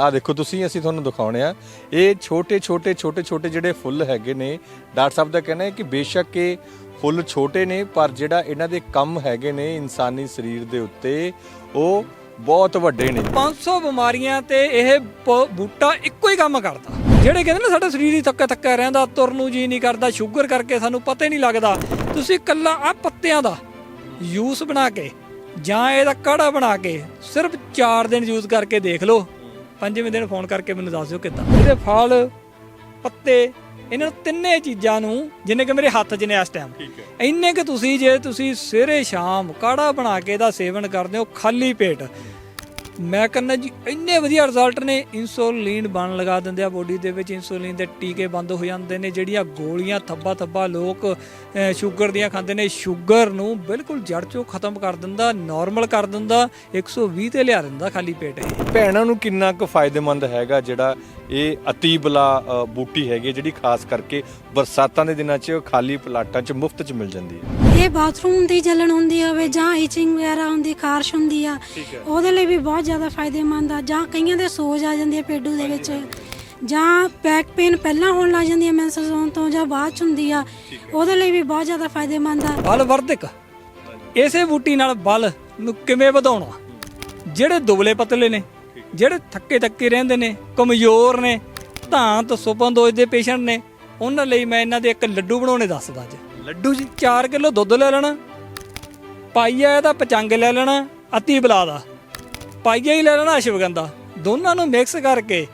ਆ ਦੇਖੋ, ਤੁਸੀਂ ਅਸੀਂ ਤੁਹਾਨੂੰ ਦਿਖਾਉਣੇ ਆ। ਇਹ ਛੋਟੇ ਛੋਟੇ ਛੋਟੇ ਛੋਟੇ ਜਿਹੜੇ ਫੁੱਲ ਹੈਗੇ ਨੇ, ਡਾਕਟਰ ਸਾਹਿਬ ਦਾ ਕਹਿਣਾ ਹੈ ਕਿ ਬੇਸ਼ੱਕ ਇਹ ਫੁੱਲ ਛੋਟੇ ਨੇ, ਪਰ ਜਿਹੜਾ ਇਹਨਾਂ ਦੇ ਕੰਮ ਹੈਗੇ ਨੇ ਇਨਸਾਨੀ ਸਰੀਰ ਦੇ ਉੱਤੇ, ਉਹ ਬਹੁਤ ਵੱਡੇ ਨੇ। 500 ਬਿਮਾਰੀਆਂ ਤੇ ਇਹ ਪ- ਬੂਟਾ ਇੱਕੋ ਹੀ ਕੰਮ ਕਰਦਾ। ਜਿਹੜੇ ਕਹਿੰਦੇ ਨਾ ਸਾਡਾ ਸਰੀਰ ਹੀ ਥੱਕਾ ਥੱਕਾ ਰਹਿੰਦਾ, ਤੁਰਨ ਨੂੰ ਜੀ ਨਹੀਂ ਕਰਦਾ, ਸ਼ੂਗਰ ਕਰਕੇ ਸਾਨੂੰ ਪਤਾ ਹੀ ਨਹੀਂ ਲੱਗਦਾ। ਤੁਸੀਂ ਕੱਲਾ ਆ ਪੱਤਿਆਂ ਦਾ ਯੂਸ ਬਣਾ ਕੇ ਜਾਂ ਇਹਦਾ ਕਾੜਾ ਬਣਾ ਕੇ ਸਿਰਫ 4 ਦਿਨ ਯੂਜ਼ ਕਰਕੇ ਦੇਖ ਲਓ। ਪੰਜਵੇਂ ਦਿਨ ਫੋਨ ਕਰਕੇ ਮੈਨੂੰ ਦੱਸ ਦਿਓ ਕਿੱਦਾਂ। ਇਹਦੇ ਫਲ ਪੱਤੇ ਇਹਨਾਂ ਤਿੰਨੇ ਚੀਜ਼ਾਂ ਨੂੰ ਜਿੰਨੇ ਕਿ ਮੇਰੇ ਹੱਥ 'ਚ ਨੇ ਇਸ ਟਾਈਮ ਇੰਨੇ ਕਿ ਤੁਸੀਂ ਜੇ ਤੁਸੀਂ ਸਵੇਰੇ ਸ਼ਾਮ ਕਾੜਾ ਬਣਾ ਕੇ ਇਹਦਾ ਸੇਵਨ ਕਰਦੇ ਹੋ ਖਾਲੀ ਪੇਟ। ਮੈਂ ਕਹਿੰਦਾ ਜੀ, ਇੰਨੇ ਵਧੀਆ ਰਿਜ਼ਲਟ ਨੇ ਇਨਸੂਲਿਨ ਬਣ ਲਗਾ ਦਿੰਦੇ ਆ ਬੋਡੀ ਦੇ ਵਿੱਚ ਇਨਸੂਲਿਨ ਦੇ ਟੀਕੇ ਬੰਦ ਹੋ ਜਾਂਦੇ ਨੇ, ਜਿਹੜੀਆਂ ਗੋਲੀਆਂ ਥੱਬਾ ਥੱਬਾ ਲੋਕ ਸ਼ੂਗਰ ਦੀਆਂ ਖਾਂਦੇ ਨੇ ਸ਼ੂਗਰ ਨੂੰ ਬਿਲਕੁਲ ਜੜ ਚੋਂ ਖਤਮ ਕਰ ਦਿੰਦਾ ਨਾਰਮਲ ਕਰ ਦਿੰਦਾ 120 ਤੇ ਲਿਆ ਦਿੰਦਾ ਖਾਲੀ ਪੇਟ। ਭੈਣਾਂ ਨੂੰ ਕਿੰਨਾ ਕੁ ਫਾਇਦੇਮੰਦ ਹੈਗਾ ਜਿਹੜਾ ਇਹ ਅਤੀ ਬਲਾ ਅ, ਬੂਟੀ ਹੈਗੀ ਜਿਹੜੀ ਖਾਸ ਕਰਕੇ ਬਰਸਾਤਾਂ ਦੇ ਦਿਨਾਂ 'ਚ ਖਾਲੀ ਪਲਾਟਾਂ 'ਚ ਮੁਫਤ 'ਚ ਮਿਲ ਜਾਂਦੀ ਹੈ। ਇਹ ਬਾਥਰੂਮ ਦੀ ਜਲਨ ਹੁੰਦੀ ਹੋਵੇ ਜਾਂ ਈਚਿੰਗ ਵਗੈਰਾ ਹੁੰਦੀ ਖਾਰਸ਼ ਹੁੰਦੀ ਆ ਉਹਦੇ ਲਈ ਵੀ ਬਹੁਤ ਜ਼ਿਆਦਾ ਫਾਇਦੇਮੰਦ ਆ। ਜਾਂ ਕਈਆਂ ਦੇ ਸੋਜ ਆ ਜਾਂਦੀ ਹੈ ਪੇਡੂ ਦੇ ਵਿੱਚ ਜਾਂ ਬੈਕ ਪੇਨ ਪਹਿਲਾਂ ਹੋਣ ਲੱਗ ਜਾਂਦੀ ਹੈ ਮੈਂਸਸ ਹੋਣ ਤੋਂ ਜਾਂ ਬਾਅਦ ਚ ਹੁੰਦੀ ਆ ਉਹਦੇ ਲਈ ਵੀ ਬਹੁਤ ਜ਼ਿਆਦਾ ਫਾਇਦੇਮੰਦ ਆ। ਬਲ ਵਰਧਕ। ਇਸੇ ਬੂਟੀ ਨਾਲ ਬਲ ਨੂੰ ਕਿਵੇਂ ਵਧਾਉਣਾ? ਜਿਹੜੇ ਦੁਬਲੇ ਪਤਲੇ ਨੇ ਜਿਹੜੇ ਥੱਕੇ ਥੱਕੇ ਰਹਿੰਦੇ ਨੇ ਕਮਜ਼ੋਰ ਨੇ ਧਾਂਤ ਸੁਪਨਦੋਜ ਦੇ ਪੇਸ਼ੈਂਟ ਨੇ ਉਹਨਾਂ ਲਈ ਮੈਂ ਇਹਨਾਂ ਦੇ ਇੱਕ ਲੱਡੂ ਬਣਾਉਣੇ ਦੱਸਦਾ ਅੱਜ। ਲੱਡੂ ਜੀ? 4 ਕਿਲੋ ਦੁੱਧ ਲੈ ਲੈਣਾ ਪਾਈਆ ਇਹਦਾ ਪਚੰਗ ਲੈ ਲੈਣਾ ਅਤੀ ਬਲਾ ਦਾ। ਪਾਈਆ ਹੀ ਲੈ ਲੈਣਾ ਅਸ਼ਵਗੰਧਾ ਦੋਨਾਂ ਨੂੰ ਮਿਕਸ ਕਰਕੇ।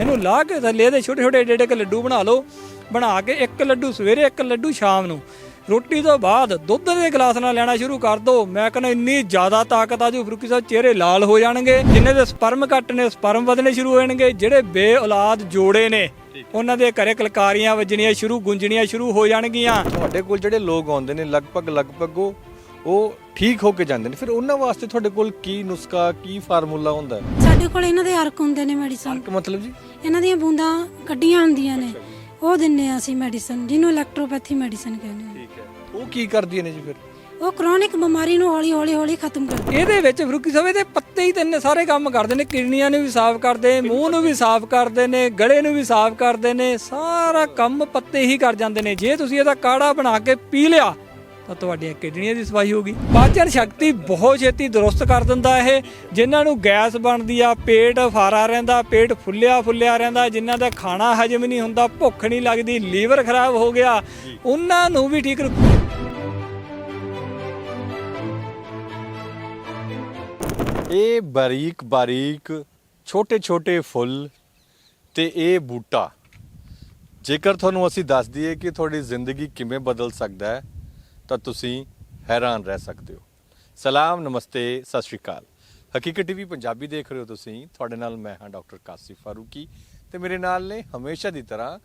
ਇਹਨੂੰ ਲਾ ਕੇ ਥੱਲੇ ਇਹਦੇ ਛੋਟੇ ਛੋਟੇ ਏਡੇ ਏਡੇ ਕੁ ਲੱਡੂ ਬਣਾ ਲਓ ਬਣਾ ਕੇ ਇੱਕ ਲੱਡੂ ਸਵੇਰੇ ਇੱਕ ਲੱਡੂ ਸ਼ਾਮ ਨੂੰ। ਰੋਟੀ ਤੋਂ ਬਾਅਦ ਦੁੱਧ ਦੇ ਗਲਾਸ ਨਾਲ ਲੈਣਾ ਸ਼ੁਰੂ ਕਰ ਦਿਓ ਮੈਂ ਕਹਿੰਦਾ ਇੰਨੀ ਜ਼ਿਆਦਾ ਤਾਕਤ ਆ ਜੂ ਫਰੂਕੀ ਸਾਹਿਬ ਚਿਹਰੇ ਲਾਲ ਹੋ ਜਾਣਗੇ। ਜਿਨ੍ਹਾਂ ਦੇ ਸਪਰਮ ਘੱਟ ਨੇ ਸਪਰਮ ਵਧਣੇ ਸ਼ੁਰੂ ਹੋ ਜਾਣਗੇ। ਜਿਹੜੇ ਬੇ ਔਲਾਦ ਜੋੜੇ ਨੇ ਉਹਨਾਂ ਦੇ ਘਰੇ ਕਲਕਾਰੀਆਂ ਵੱਜਣੀਆਂ ਸ਼ੁਰੂ ਗੁੰਜਣੀਆਂ ਸ਼ੁਰੂ ਹੋ ਜਾਣਗੀਆਂ। ਤੁਹਾਡੇ ਕੋਲ ਜਿਹੜੇ ਲੋਕ ਆਉਂਦੇ ਨੇ ਲਗਭਗ ਲਗਭਗ ਉਹ ਉਹ ਠੀਕ ਹੋ ਕੇ ਜਾਂਦੇ ਨੇ। ਫਿਰ ਉਹਨਾਂ ਵਾਸਤੇ ਤੁਹਾਡੇ ਕੋਲ ਕੀ ਨੁਸਖਾ ਕੀ ਫਾਰਮੂਲਾ ਹੁੰਦਾ? ਹੈ ਸਾਡੇ ਕੋਲ ਇਹਨਾਂ ਦੇ ਅਰਕ ਹੁੰਦੇ ਨੇ ਮੈਡੀਸਨ। ਕਿ ਮਤਲਬ ਜੀ? ਇਹਨਾਂ ਦੀਆਂ ਬੂੰਦਾਂ ਕੱਢੀਆਂ ਹੁੰਦੀਆਂ ਨੇ। ਉਹ ਦਿੰਨੇ ਆ ਅਸੀਂ ਮੈਡੀਸਨ ਜਿਹਨੂੰ ਇਲੈਕਟ੍ਰੋਪੈਥੀ ਮੈਡੀਸਨ ਕਹਿੰਦੇ ਆ। ਠੀਕ ਹੈ। ਉਹ ਕੀ ਕਰਦੀਆਂ ਨੇ ਜੀ ਫਿਰ? ਉਹ ਕ੍ਰੋਨਿਕ ਬਿਮਾਰੀ ਨੂੰ ਹੌਲੀ ਹੌਲੀ ਹੌਲੀ ਖਤਮ ਕਰਦੀ ਇਹਦੇ ਵਿੱਚ ਫਰੂਕੀ ਸਾਹਿਬ ਇਹਦੇ ਪੱਤੇ ਹੀ ਤਿੰਨ ਸਾਰੇ ਕੰਮ ਕਰਦੇ ਨੇ। ਕਿਡਨੀਆਂ ਨੂੰ ਵੀ ਸਾਫ਼ ਕਰਦੇ ਮੂੰਹ ਨੂੰ ਵੀ ਸਾਫ਼ ਕਰਦੇ ਨੇ ਗਲੇ ਨੂੰ ਵੀ ਸਾਫ਼ ਕਰਦੇ ਨੇ। ਸਾਰਾ ਕੰਮ ਪੱਤੇ ਹੀ ਕਰ ਜਾਂਦੇ ਨੇ। ਜੇ ਤੁਸੀਂ ਇਹਦਾ ਕਾੜਾ ਬਣਾ ਕੇ ਪੀ ਲਿਆ ਤਾਂ ਤੁਹਾਡੀਆਂ ਕਿਡਨੀਆਂ ਦੀ ਸਫ਼ਾਈ ਹੋਗੀ ਪਾਚਨ ਸ਼ਕਤੀ ਬਹੁਤ ਛੇਤੀ ਦਰੁਸਤ ਕਰ ਦਿੰਦਾ ਇਹ, ਜਿਨ੍ਹਾਂ ਨੂੰ ਗੈਸ ਬਣਦੀ ਆ, ਪੇਟ ਫਾਰਾ ਰਹਿੰਦਾ, ਪੇਟ ਫੁੱਲਿਆ ਫੁੱਲਿਆ ਰਹਿੰਦਾ, ਜਿਨ੍ਹਾਂ ਦਾ ਖਾਣਾ ਹਜਮ ਨਹੀਂ ਹੁੰਦਾ, ਭੁੱਖ ਨਹੀਂ ਲੱਗਦੀ, ਲੀਵਰ ਖਰਾਬ ਹੋ ਗਿਆ, ਉਹਨਾਂ ਨੂੰ ਵੀ ਠੀਕ ਰੱਖੂ ਇਹ ਬਾਰੀਕ ਬਾਰੀਕ ਛੋਟੇ ਛੋਟੇ ਫੁੱਲ ਤੇ ਇਹ ਬੂਟਾ। ਜੇਕਰ ਤੁਹਾਨੂੰ ਅਸੀਂ ਦੱਸ ਦਈਏ ਕਿ ਤੁਹਾਡੀ ਜ਼ਿੰਦਗੀ ਕਿਵੇਂ ਬਦਲ ਸਕਦਾ ਹੈ ਤਾਂ ਤੁਸੀਂ ਹੈਰਾਨ ਰਹਿ ਸਕਦੇ ਹੋ। ਸਲਾਮ, ਨਮਸਤੇ, ਸਤਿ ਸ਼੍ਰੀ ਅਕਾਲ। ਹਕੀਕਤ ਟੀਵੀ ਪੰਜਾਬੀ ਦੇਖ ਰਹੇ ਹੋ ਤੁਸੀਂ। ਤੁਹਾਡੇ ਨਾਲ ਮੈਂ ਹਾਂ ਡਾਕਟਰ ਕਾਸਿਫ ਫਾਰੂਕੀ ਤੇ ਮੇਰੇ ਨਾਲ ਨੇ ਹਮੇਸ਼ਾ ਦੀ ਤਰ੍ਹਾਂ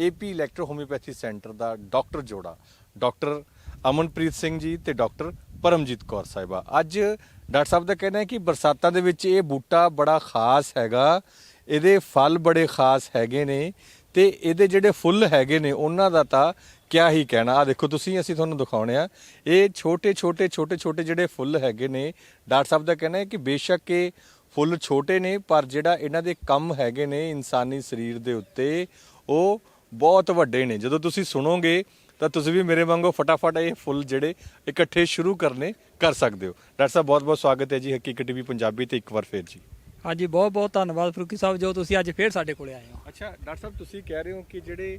ਏਪੀ ਇਲੈਕਟ੍ਰੋ ਹੋਮਿਓਪੈਥੀ ਸੈਂਟਰ ਦਾ ਡਾਕਟਰ ਜੋੜਾ, ਡਾਕਟਰ ਅਮਨਪ੍ਰੀਤ ਸਿੰਘ ਜੀ ਤੇ ਡਾਕਟਰ ਪਰਮਜੀਤ ਕੌਰ ਸਾਹਿਬਾ। ਅੱਜ ਡਾਕਟਰ ਸਾਹਿਬ ਦਾ ਕਹਿਣਾ ਹੈ ਕਿ ਬਰਸਾਤਾਂ ਦੇ ਵਿੱਚ ਇਹ ਬੂਟਾ ਬੜਾ ਖਾਸ ਹੈਗਾ। ਇਹਦੇ ਫਲ ਬੜੇ ਖਾਸ ਹੈਗੇ ਨੇ ਤੇ ਇਹਦੇ ਜਿਹੜੇ ਫੁੱਲ ਹੈਗੇ ਨੇ, ਉਹਨਾਂ ਦਾ ਤਾਂ ਕਿਆ ਹੀ ਕਹਿਣਾ। ਆ ਦੇਖੋ ਤੁਸੀਂ ਅਸੀਂ ਤੁਹਾਨੂੰ ਦਿਖਾਉਣੇ ਆ। ਇਹ ਛੋਟੇ ਛੋਟੇ ਛੋਟੇ ਛੋਟੇ ਜਿਹੜੇ ਫੁੱਲ ਹੈਗੇ ਨੇ ਡਾਕਟਰ ਸਾਹਿਬ ਦਾ ਕਹਿਣਾ ਹੈ ਕਿ ਬੇਸ਼ੱਕ ਇਹ ਫੁੱਲ ਛੋਟੇ ਨੇ ਪਰ ਜਿਹੜਾ ਇਹਨਾਂ ਦੇ ਕੰਮ ਹੈਗੇ ਨੇ ਇਨਸਾਨੀ ਸਰੀਰ ਦੇ ਉੱਤੇ ਉਹ ਬਹੁਤ ਵੱਡੇ ਨੇ। ਜਦੋਂ ਤੁਸੀਂ ਸੁਣੋਗੇ ਤਾਂ ਤੁਸੀਂ ਵੀ ਮੇਰੇ ਵਾਂਗੂ ਫਟਾਫਟ ਇਹ ਫੁੱਲ ਜਿਹੜੇ ਇਕੱਠੇ ਸ਼ੁਰੂ ਕਰਨੇ ਕਰ ਸਕਦੇ ਹੋ। ਡਾਕਟਰ ਸਾਹਿਬ ਬਹੁਤ ਬਹੁਤ ਸਵਾਗਤ ਹੈ ਜੀ। ਹਕੀਕਤ ਟੀਵੀ ਪੰਜਾਬੀ ਤੇ ਇੱਕ ਵਾਰ ਫੇਰ ਜੀ। ਹਾਂਜੀ ਬਹੁਤ ਬਹੁਤ ਧੰਨਵਾਦ ਫਰੂਕੀ ਸਾਹਿਬ ਜੋ ਤੁਸੀਂ ਅੱਜ ਫੇਰ ਸਾਡੇ ਕੋਲੇ ਆਏ ਹੋ। ਅੱਛਾ ਡਾਕਟਰ ਸਾਹਿਬ ਤੁਸੀਂ ਕਹਿ ਰਹੇ ਹੋ ਕਿ ਜਿਹੜੇ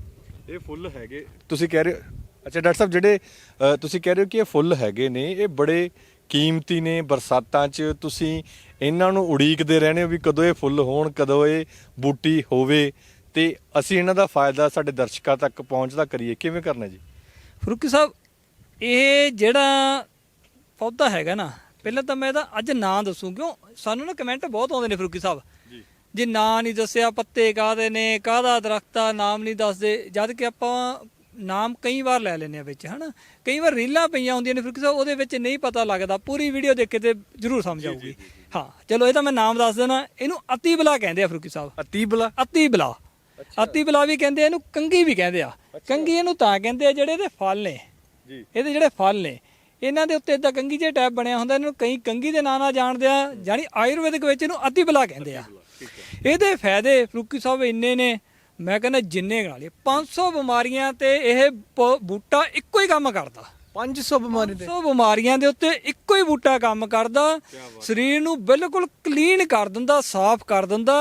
ਇਹ ਫੁੱਲ ਹੈਗੇ। ਤੁਸੀਂ ਕਹਿ ਰਹੇ ਹੋ ਅੱਛਾ ਡਾਕਟਰ ਸਾਹਿਬ ਜਿਹੜੇ ਅ, ਤੁਸੀਂ ਕਹਿ ਰਹੇ ਹੋ ਕਿ ਇਹ ਫੁੱਲ ਹੈਗੇ ਨੇ ਇਹ ਬੜੇ ਕੀਮਤੀ ਨੇ ਬਰਸਾਤਾਂ 'ਚ। ਤੁਸੀਂ ਇਹਨਾਂ ਨੂੰ ਉਡੀਕਦੇ ਰਹਿੰਦੇ ਹੋ ਵੀ ਕਦੋਂ ਇਹ ਫੁੱਲ ਹੋਣ ਕਦੋਂ ਇਹ ਬੂਟੀ ਹੋਵੇ। ਤੇ ਅਸੀਂ ਇਹਨਾਂ ਦਾ ਫਾਇਦਾ ਸਾਡੇ ਦਰਸ਼ਕਾਂ ਤੱਕ ਪਹੁੰਚਦਾ ਕਰੀਏ। ਕਿਵੇਂ ਕਰਨਾ ਜੀ? ਫਰੂਕੀ ਸਾਹਿਬ ਇਹ ਜਿਹੜਾ ਪੌਦਾ ਹੈਗਾ ਨਾ ਪਹਿਲਾਂ ਤਾਂ ਮੈਂ ਇਹਦਾ ਅੱਜ ਨਾਂ ਦੱਸੂ। ਕਿਉਂ? ਸਾਨੂੰ ਨਾ ਕਮੈਂਟ ਬਹੁਤ ਆਉਂਦੇ ਨੇ ਫਰੂਕੀ ਸਾਹਿਬ। ਜੀ ਨਾਂ ਨਹੀਂ ਦੱਸਿਆ ਪੱਤੇ ਕਾਹਦੇ ਨੇ ਕਾਹਦਾ ਦਰਖਤ ਆ ਨਾਮ ਨਹੀਂ ਦੱਸਦੇ। ਜਦ ਕਿ ਆਪਾਂ ਨਾਮ ਕਈ ਵਾਰ ਲੈ ਲੈਨੇ ਆ ਵਿੱਚ ਹਨਾ? ਕਈ ਵਾਰ ਰੀਲਾਂ ਪਈਆਂ ਹੁੰਦੀਆਂ ਨੇ ਫਰੂਕੀ ਸਾਹਿਬ ਉਹਦੇ ਵਿੱਚ ਨਹੀਂ ਪਤਾ ਲੱਗਦਾ। ਪੂਰੀ ਵੀਡੀਓ ਦੇਖੇ ਤੇ ਜ਼ਰੂਰ ਸਮਝ ਆਊਗੀ। ਹਾਂ ਚਲੋ ਇਹ ਤਾਂ ਮੈਂ ਨਾਮ ਦੱਸ ਦੇਣਾ ਇਹਨੂੰ ਅਤੀ ਬਲਾ ਕਹਿੰਦੇ ਆ ਫਰੂਕੀ ਸਾਹਿਬ। ਅਤੀਬਲਾ ਅਤੀ ਬਲਾ। ਅਤੀ ਬਲਾ ਵੀ ਕਹਿੰਦੇ ਇਹਨੂੰ ਕੰਗੀ ਵੀ ਕਹਿੰਦੇ ਆ। ਕੰਗੀ ਇਹਨੂੰ ਤਾਂ ਕਹਿੰਦੇ ਆ ਜਿਹੜੇ ਇਹਦੇ ਫਲ ਨੇ। ਜੀ। ਇਹਦੇ ਜਿਹੜੇ ਫਲ ਨੇ। ਇਹਨਾਂ ਦੇ ਉੱਤੇ ਇਦਾਂ ਕੰਗੀ ਜੇ ਟੈਪ ਬਣਿਆ ਹੁੰਦਾ ਇਹਨਾਂ ਨੂੰ ਕਈ ਕੰਗੀ ਦੇ ਨਾਂ ਨਾਲ ਜਾਣਦੇ ਆ ਜਾਨੀ ਆਯੁਰਵੈਦਿਕ ਵਿੱਚ ਇਹਨੂੰ ਅਤੀ ਬਲਾ ਕਹਿੰਦੇ ਆ। ਇਹਦੇ ਫਾਇਦੇ ਫਰੂਕੀ ਸਾਹਿਬ ਇੰਨੇ ਨੇ, ਮੈਂ ਕਹਿੰਦਾ ਜਿੰਨੇ ਗਣਾ ਲਏ 500 ਬਿਮਾਰੀਆਂ ਤੇ ਇਹ ਪ- ਬੂਟਾ ਇੱਕੋ ਹੀ ਕੰਮ ਕਰਦਾ। 500 ਬਿਮਾਰੀ ਦੇ। 500 ਬਿਮਾਰੀਆਂ ਦੇ ਉੱਤੇ ਇੱਕੋ ਹੀ ਬੂਟਾ ਕੰਮ ਕਰਦਾ। ਸਰੀਰ ਨੂੰ ਬਿਲਕੁਲ ਕਲੀਨ ਕਰ ਦਿੰਦਾ ਸਾਫ਼ ਕਰ ਦਿੰਦਾ।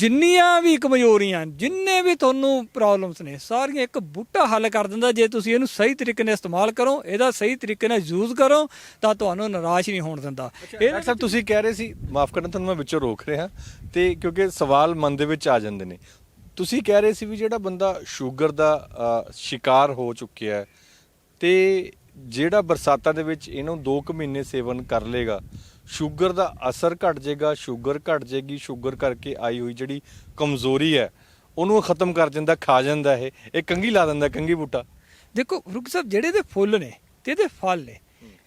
ਜਿੰਨੀਆਂ ਵੀ ਕਮਜ਼ੋਰੀਆਂ ਜਿੰਨੇ ਵੀ ਤੁਹਾਨੂੰ ਪ੍ਰੋਬਲਮਸ ਨੇ ਸਾਰੀਆਂ ਇੱਕ ਬੂਟਾ ਹੱਲ ਕਰ ਦਿੰਦਾ। ਜੇ ਤੁਸੀਂ ਇਹਨੂੰ ਸਹੀ ਤਰੀਕੇ ਨਾਲ ਇਸਤੇਮਾਲ ਕਰੋ ਇਹਦਾ ਸਹੀ ਤਰੀਕੇ ਨਾਲ ਯੂਜ਼ ਕਰੋ ਤਾਂ ਤੁਹਾਨੂੰ ਨਿਰਾਸ਼ ਨਹੀਂ ਹੋਣ ਦਿੰਦਾ। ਇਹ ਡਾਕਟਰ ਸਾਹਿਬ ਤੁਸੀਂ ਕਹਿ ਰਹੇ ਸੀ ਮਾਫ ਕਰਨਾ ਤੁਹਾਨੂੰ ਮੈਂ ਵਿੱਚੋਂ ਰੋਕ ਰਿਹਾ। ਤੇ ਕਿਉਂਕਿ ਸਵਾਲ ਮਨ ਦੇ ਵਿੱਚ ਆ ਜਾਂਦੇ ਨੇ। ਤੁਸੀਂ ਕਹਿ ਰਹੇ ਸੀ ਵੀ ਜਿਹੜਾ ਬੰਦਾ ਸ਼ੂਗਰ ਦਾ ਸ਼ਿਕਾਰ ਹੋ ਚੁੱਕਿਆ ਹੈ ਤੇ ਜਿਹੜਾ ਬਰਸਾਤਾਂ ਦੇ ਵਿੱਚ ਇਹਨੂੰ 2 ਕੁ ਮਹੀਨੇ ਸੇਵਨ ਕਰ ਲੇਗਾ ਸ਼ੂਗਰ ਦਾ ਅਸਰ ਘਟ ਜਾਏਗਾ ਸ਼ੂਗਰ ਘਟ ਜਾਏਗੀ ਸ਼ੂਗਰ ਕਰਕੇ ਆਈ ਹੋਈ ਜਿਹੜੀ ਕਮਜ਼ੋਰੀ ਹੈ ਉਹਨੂੰ ਖਤਮ ਕਰ ਦਿੰਦਾ ਖਾ ਜਾਂਦਾ ਇਹ। ਇਹ ਕੰਗੀ ਲਾ ਦਿੰਦਾ ਕੰਗੀ ਬੂਟਾ। ਦੇਖੋ ਰੁਕ ਸਾਹਿਬ ਜਿਹੜੇ ਦੇ ਫੁੱਲ ਨੇ ਤੇ ਇਹਦੇ ਫਲ ਨੇ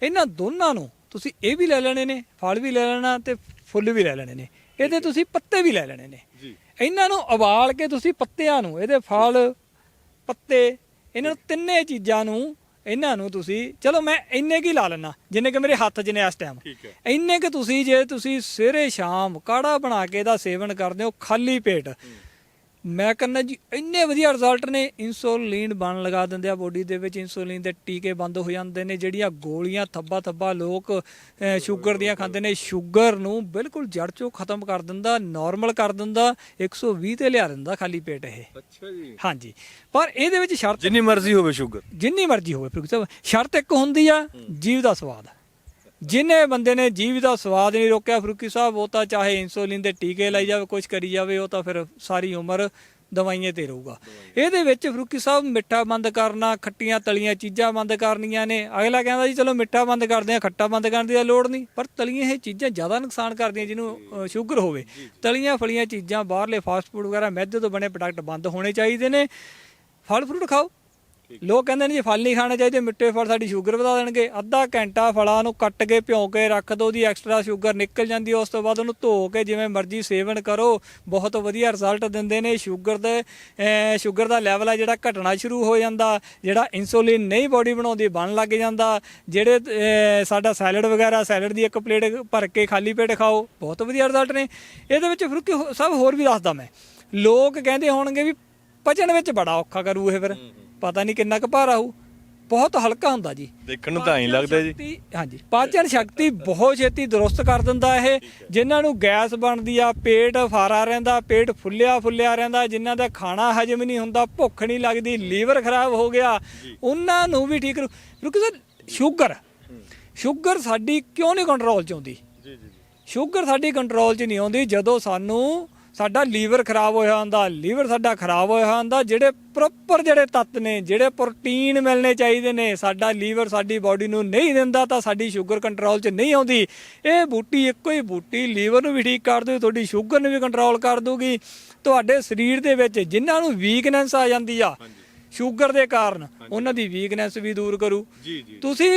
ਇਹਨਾਂ ਦੋਨਾਂ ਨੂੰ ਤੁਸੀਂ ਇਹ ਵੀ ਲੈ ਲੈਣੇ ਨੇ ਫਲ ਵੀ ਲੈ ਲੈਣਾ ਤੇ ਫੁੱਲ ਵੀ ਲੈ ਲੈਣੇ ਨੇ। ਇਹਦੇ ਤੁਸੀਂ ਪੱਤੇ ਵੀ ਲੈ ਲੈਣੇ ਨੇ। ਜੀ। ਇਹਨਾਂ ਨੂੰ ਉਬਾਲ ਕੇ ਤੁਸੀਂ ਪੱਤਿਆਂ ਨੂੰ ਇਹਦੇ ਫਲ ਪੱਤੇ ਇਹਨਾਂ ਨੂੰ ਤਿੰਨੇ ਚੀਜ਼ਾਂ ਨੂੰ ਇਹਨਾਂ ਨੂੰ ਤੁਸੀਂ ਚਲੋ ਮੈਂ ਇੰਨੇ ਕੀ ਲਾ ਲੈਣਾ ਜਿੰਨੇ ਕਿ ਮੇਰੇ ਹੱਥ 'ਚ ਨੇ ਇਸ ਟਾਈਮ ਠੀਕ ਹੈ। ਇੰਨੇ ਕਿ ਤੁਸੀਂ ਜੇ ਤੁਸੀਂ ਸਵੇਰੇ ਸ਼ਾਮ ਕਾੜਾ ਬਣਾ ਕੇ ਇਹਦਾ ਸੇਵਨ ਕਰਦੇ ਹੋ ਖਾਲੀ ਪੇਟ। ਮੈਂ ਕਹਿੰਦਾ ਜੀ ਇੰਨੇ ਵਧੀਆ ਰਿਜ਼ਲਟ ਨੇ ਇਨਸੂਲਿਨ ਬਣ ਲਗਾ ਦਿੰਦੇ ਆ ਬੋਡੀ ਦੇ ਵਿੱਚ ਇਨਸੂਲਿਨ ਦੇ ਟੀਕੇ ਬੰਦ ਹੋ ਜਾਂਦੇ ਨੇ ਜਿਹੜੀਆਂ ਗੋਲੀਆਂ ਥੱਬਾ ਥੱਬਾ ਲੋਕ ਸ਼ੂਗਰ ਦੀਆਂ ਖਾਂਦੇ ਨੇ ਸ਼ੂਗਰ ਨੂੰ ਬਿਲਕੁਲ ਜੜ ਚੋਂ ਖਤਮ ਕਰ ਦਿੰਦਾ ਨਾਰਮਲ ਕਰ ਦਿੰਦਾ 120 ਤੇ ਲਿਆ ਦਿੰਦਾ ਖਾਲੀ ਪੇਟ ਇਹ। ਅੱਛਾ ਜੀ। ਹਾਂਜੀ। ਪਰ ਇਹਦੇ ਵਿੱਚ ਸ਼ਰਤ ਜਿੰਨੀ ਮਰਜ਼ੀ ਹੋਵੇ ਸ਼ੂਗਰ ਜਿੰਨੀ ਮਰਜ਼ੀ ਹੋਵੇ ਫਿਰ ਸਾਹਿਬ ਸ਼ਰਤ ਇੱਕ ਹੁੰਦੀ ਆ ਜੀਵ ਦਾ ਸਵਾਦ ਜਿਨੇ ਬੰਦੇ ਨੇ ਜੀਵ ਦਾ ਸਵਾਦ ਨਹੀਂ ਰੋਕਿਆ, ਫਰੂਕੀ ਸਾਹਿਬ, ਉਹ ਤਾਂ ਚਾਹੇ ਇਨਸੂਲਿਨ ਦੇ ਟੀਕੇ ਲਾਈ ਜਾਵੇ ਕੁਝ ਕਰੀ ਜਾਵੇ, ਉਹ ਤਾਂ ਫਿਰ ਸਾਰੀ ਉਮਰ ਦਵਾਈਆਂ ਤੇ ਰਹੂਗਾ। ਇਹਦੇ ਵਿੱਚ ਫਰੂਕੀ ਸਾਹਿਬ ਮਿੱਠਾ ਬੰਦ ਕਰਨਾ, ਖੱਟੀਆਂ ਤਲੀਆਂ ਚੀਜ਼ਾਂ ਬੰਦ ਕਰਨੀਆਂ ਨੇ। ਅਗਲਾ ਕਹਿੰਦਾ ਜੀ, ਚਲੋ ਮਿੱਠਾ ਬੰਦ ਕਰਦੇ ਆ ਖੱਟਾ ਬੰਦ ਕਰਨ ਦੀ ਲੋੜ ਨਹੀਂ। ਪਰ ਤਲੀਆਂ ਇਹ ਚੀਜ਼ਾਂ ਜ਼ਿਆਦਾ ਨੁਕਸਾਨ ਕਰਦੀਆਂ, ਜਿਹਨੂੰ ਸ਼ੂਗਰ ਹੋਵੇ। ਤਲੀਆਂ ਫਲੀਆਂ ਚੀਜ਼ਾਂ, ਬਾਹਰਲੇ ਫਾਸਟ ਫੂਡ ਵਗੈਰਾ, ਮੈਦੇ ਤੋਂ ਬਣੇ ਪ੍ਰੋਡਕਟ ਬੰਦ ਹੋਣੇ ਚਾਹੀਦੇ ਨੇ। ਫਲ ਫਰੂਟ ਖਾਓ। ਲੋਕ ਕਹਿੰਦੇ ਨੇ ਜੀ ਫਲ ਨਹੀਂ ਖਾਣੇ ਚਾਹੀਦੇ ਮਿੱਠੇ ਫਲ ਸਾਡੀ ਸ਼ੂਗਰ ਵਧਾ ਦੇਣਗੇ। ਅੱਧਾ ਘੰਟਾ ਫਲਾਂ ਨੂੰ ਕੱਟ ਕੇ ਭਿਉਂ ਕੇ ਰੱਖ ਦਿਓ ਉਹਦੀ ਐਕਸਟਰਾ ਸ਼ੂਗਰ ਨਿਕਲ ਜਾਂਦੀ ਉਸ ਤੋਂ ਬਾਅਦ ਉਹਨੂੰ ਧੋ ਕੇ ਜਿਵੇਂ ਮਰਜ਼ੀ ਸੇਵਨ ਕਰੋ। ਬਹੁਤ ਵਧੀਆ ਰਿਜ਼ਲਟ ਦਿੰਦੇ ਨੇ ਸ਼ੂਗਰ ਦੇ ਸ਼ੂਗਰ ਦਾ ਲੈਵਲ ਹੈ ਜਿਹੜਾ ਘਟਣਾ ਸ਼ੁਰੂ ਹੋ ਜਾਂਦਾ ਜਿਹੜਾ ਇਨਸੂਲਿਨ ਨਹੀਂ ਬਾਡੀ ਬਣਾਉਂਦੀ ਬਣ ਲੱਗ ਜਾਂਦਾ। ਜਿਹੜੇ ਸਾਡਾ ਸੈਲਡ ਵਗੈਰਾ ਸੈਲਡ ਦੀ ਇੱਕ ਪਲੇਟ ਭਰ ਕੇ ਖਾਲੀ ਪੇਟ ਖਾਓ ਬਹੁਤ ਵਧੀਆ ਰਿਜ਼ਲਟ ਨੇ। ਇਹਦੇ ਵਿੱਚ ਫਿਰ ਕੀ ਸਭ ਹੋਰ ਵੀ ਦੱਸਦਾ ਮੈਂ। ਲੋਕ ਕਹਿੰਦੇ ਹੋਣਗੇ ਵੀ ਪਚਣ ਵਿੱਚ ਬੜਾ ਔਖਾ ਕਰੂ ਇਹ ਫਿਰ। ਪਤਾ ਨਹੀਂ ਕਿੰਨਾ ਕੁ ਭਾਰਾ ਹੋਊ। ਬਹੁਤ ਹਲਕਾ ਹੁੰਦਾ ਜੀ। ਦੇਖਣ ਨੂੰ ਤਾਂ ਐਂ ਲੱਗਦਾ ਜੀ। ਸ਼ਕਤੀ- ਹਾਂਜੀ ਪਾਚਨ ਸ਼ਕਤੀ ਬਹੁਤ ਛੇਤੀ ਦਰੁਸਤ ਕਰ ਦਿੰਦਾ ਇਹ। ਜਿਨ੍ਹਾਂ ਨੂੰ ਗੈਸ ਬਣਦੀ ਆ ਪੇਟ ਫਾਰਾ ਰਹਿੰਦਾ ਪੇਟ ਫੁੱਲਿਆ ਫੁੱਲਿਆ ਰਹਿੰਦਾ ਜਿਨ੍ਹਾਂ ਦਾ ਖਾਣਾ ਹਜਮ ਨਹੀਂ ਹੁੰਦਾ ਭੁੱਖ ਨਹੀਂ ਲੱਗਦੀ ਲੀਵਰ ਖਰਾਬ ਹੋ ਗਿਆ ਉਹਨਾਂ ਨੂੰ ਵੀ ਠੀਕ ਕਿਉਂਕਿ ਸਰ ਸ਼ੂਗਰ। ਸ਼ੂਗਰ ਸਾਡੀ ਕਿਉਂ ਨਹੀਂ ਕੰਟਰੋਲ ਚ ਆਉਂਦੀ? ਜੀ ਜੀ ਸ਼ੂਗਰ ਸਾਡੀ ਕੰਟਰੋਲ 'ਚ ਨਹੀਂ ਆਉਂਦੀ ਜਦੋਂ ਸਾਨੂੰ ਸਾਡਾ ਲੀਵਰ ਖਰਾਬ ਹੋਇਆ ਹੁੰਦਾ ਲੀਵਰ ਸਾਡਾ ਖਰਾਬ ਹੋਇਆ ਹੁੰਦਾ ਜਿਹੜੇ ਪ੍ਰੋਪਰ ਜਿਹੜੇ ਤੱਤ ਨੇ ਜਿਹੜੇ ਪ੍ਰੋਟੀਨ ਮਿਲਣੇ ਚਾਹੀਦੇ ਨੇ ਸਾਡਾ ਲੀਵਰ ਸਾਡੀ ਬਾਡੀ ਨੂੰ ਨਹੀਂ ਦਿੰਦਾ ਤਾਂ ਸਾਡੀ ਸ਼ੂਗਰ ਕੰਟਰੋਲ 'ਚ ਨਹੀਂ ਆਉਂਦੀ। ਇਹ ਬੂਟੀ ਇੱਕੋ ਹੀ ਬੂਟੀ ਲੀਵਰ ਨੂੰ ਵੀ ਠੀਕ ਕਰ ਦੂ ਤੁਹਾਡੀ ਸ਼ੂਗਰ ਨੂੰ ਵੀ ਕੰਟਰੋਲ ਕਰ ਦੂਗੀ ਤੁਹਾਡੇ ਸਰੀਰ ਦੇ ਵਿੱਚ ਜਿਨ੍ਹਾਂ ਨੂੰ ਵੀਕਨੈਸ ਆ ਜਾਂਦੀ ਆ ਸ਼ੂਗਰ ਦੇ ਕਾਰਨ ਉਹਨਾਂ ਦੀ ਵੀਕਨੈਸ ਵੀ ਦੂਰ ਕਰੂ। ਤੁਸੀਂ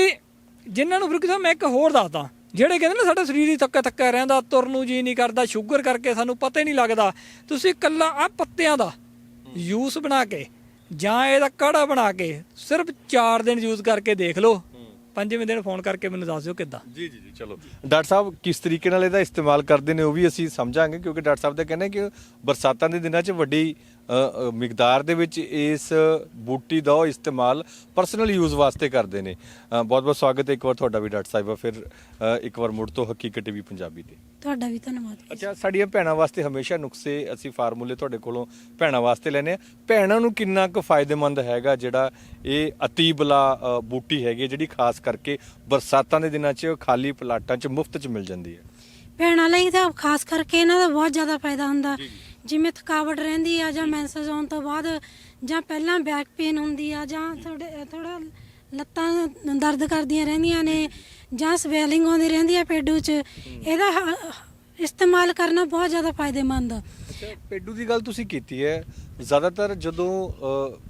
ਜਿਨ੍ਹਾਂ ਨੂੰ ਫਿਰ ਕਿਹਾ ਮੈਂ ਇੱਕ ਹੋਰ ਦੱਸਦਾ। ਜਿਹੜੇ ਕਹਿੰਦੇ ਨੇ ਸਾਡਾ ਸਰੀਰ ਹੀ ਥੱਕਾ ਥੱਕਾ ਰਹਿੰਦਾ, ਤੁਰਨ ਨੂੰ ਜੀ ਨਹੀਂ ਕਰਦਾ ਸ਼ੂਗਰ ਕਰਕੇ ਸਾਨੂੰ ਪਤਾ ਹੀ ਨਹੀਂ ਲੱਗਦਾ। ਤੁਸੀਂ ਕੱਲਾ ਆ ਪੱਤਿਆਂ ਦਾ ਜੂਸ ਬਣਾ ਕੇ ਜਾਂ ਇਹਦਾ ਕਾੜਾ ਬਣਾ ਕੇ ਸਿਰਫ 4 ਦਿਨ ਯੂਜ਼ ਕਰਕੇ ਦੇਖ ਲਓ। ਪੰਜਵੇਂ ਦਿਨ ਫੋਨ ਕਰਕੇ ਮੈਨੂੰ ਦੱਸ ਦਿਓ ਕਿੱਦਾਂ। ਜੀ ਜੀ ਜੀ, ਚਲੋ। ਡਾਕਟਰ ਸਾਹਿਬ, ਕਿਸ ਤਰੀਕੇ ਨਾਲ ਇਹਦਾ ਇਸਤੇਮਾਲ ਕਰਦੇ ਨੇ ਉਹ ਵੀ ਅਸੀਂ ਸਮਝਾਂਗੇ, ਕਿਉਂਕਿ ਡਾਕਟਰ ਸਾਹਿਬ ਦਾ ਕਹਿਣਾ ਕਿ ਬਰਸਾਤਾਂ ਦੇ ਦਿਨਾਂ 'ਚ ਵੱਡੀ ਮਿਕਦਾਰ ਦੇ ਵਿੱਚ ਇਸ ਬੂਟੀ ਦਾ ਇਸਤੇਮਾਲ ਪਰਸਨਲ ਯੂਜ਼ ਵਾਸਤੇ ਕਰਦੇ ਨੇ। ਬਹੁਤ ਬਹੁਤ ਸਵਾਗਤ ਹੈ ਇੱਕ ਵਾਰ ਤੁਹਾਡਾ ਵੀ ਡਾਕਟਰ ਸਾਹਿਬਾ। ਫਿਰ ਇੱਕ ਵਾਰ ਮੁੜ ਤੋਂ ਹਕੀਕਤ ਟੀਵੀ ਪੰਜਾਬੀ ਤੇ। ਤੁਹਾਡਾ ਵੀ ਧੰਨਵਾਦ ਅੱਛਾ ਸਾਡੀਆਂ ਭੈਣਾਂ ਵਾਸਤੇ ਹਮੇਸ਼ਾ ਨੁਕਸੇ ਅਸੀਂ ਫਾਰਮੂਲੇ ਤੁਹਾਡੇ ਕੋਲੋਂ ਭੈਣਾਂ ਵਾਸਤੇ ਲੈਨੇ ਆ ਭੈਣਾਂ ਨੂੰ ਕਿੰਨਾ ਕੁ ਫਾਇਦੇਮੰਦ ਹੈਗਾ ਜਿਹੜਾ ਇਹ ਅਤੀ ਬਲਾ ਅ, ਬੂਟੀ ਹੈਗੀ ਜਿਹੜੀ ਖਾਸ ਕਰਕੇ ਬਰਸਾਤਾਂ ਦੇ ਦਿਨਾਂ 'ਚ ਖਾਲੀ ਪਲਾਟਾਂ 'ਚ ਮੁਫਤ 'ਚ ਮਿਲ ਜਾਂਦੀ ਹੈ? ਭੈਣਾਂ ਲਈ ਤਾਂ ਖਾਸ ਕਰਕੇ ਇਹਨਾਂ ਦਾ ਬਹੁਤ ਜ਼ਿਆਦਾ ਫਾਇਦਾ ਹੁੰਦਾ। ਜਿਵੇਂ ਥਕਾਵਟ ਰਹਿੰਦੀ ਆ ਜਾਂ ਮੈਂਸੇਜ ਆਉਣ ਤੋਂ ਬਾਅਦ ਜਾਂ ਪਹਿਲਾਂ ਬੈਕ ਪੇਨ ਹੁੰਦੀ ਆ ਜਾਂ ਥੋੜੇ ਥੋੜਾ ਲੱਤਾਂ ਦਰਦ ਕਰਦੀਆਂ ਰਹਿੰਦੀਆਂ ਨੇ ਜਾਂ ਸਵੈਲਿੰਗ ਆਉਂਦੀ ਰਹਿੰਦੀ ਆ ਪੇਡੂ 'ਚ ਇਹਦਾ ਹ- ਇਸਤੇਮਾਲ ਕਰਨਾ ਬਹੁਤ ਜ਼ਿਆਦਾ ਫਾਇਦੇਮੰਦ। ਆ ਪੇਡੂ ਦੀ ਗੱਲ ਤੁਸੀਂ ਕੀਤੀ ਹੈ ਜ਼ਿਆਦਾਤਰ ਜਦੋਂ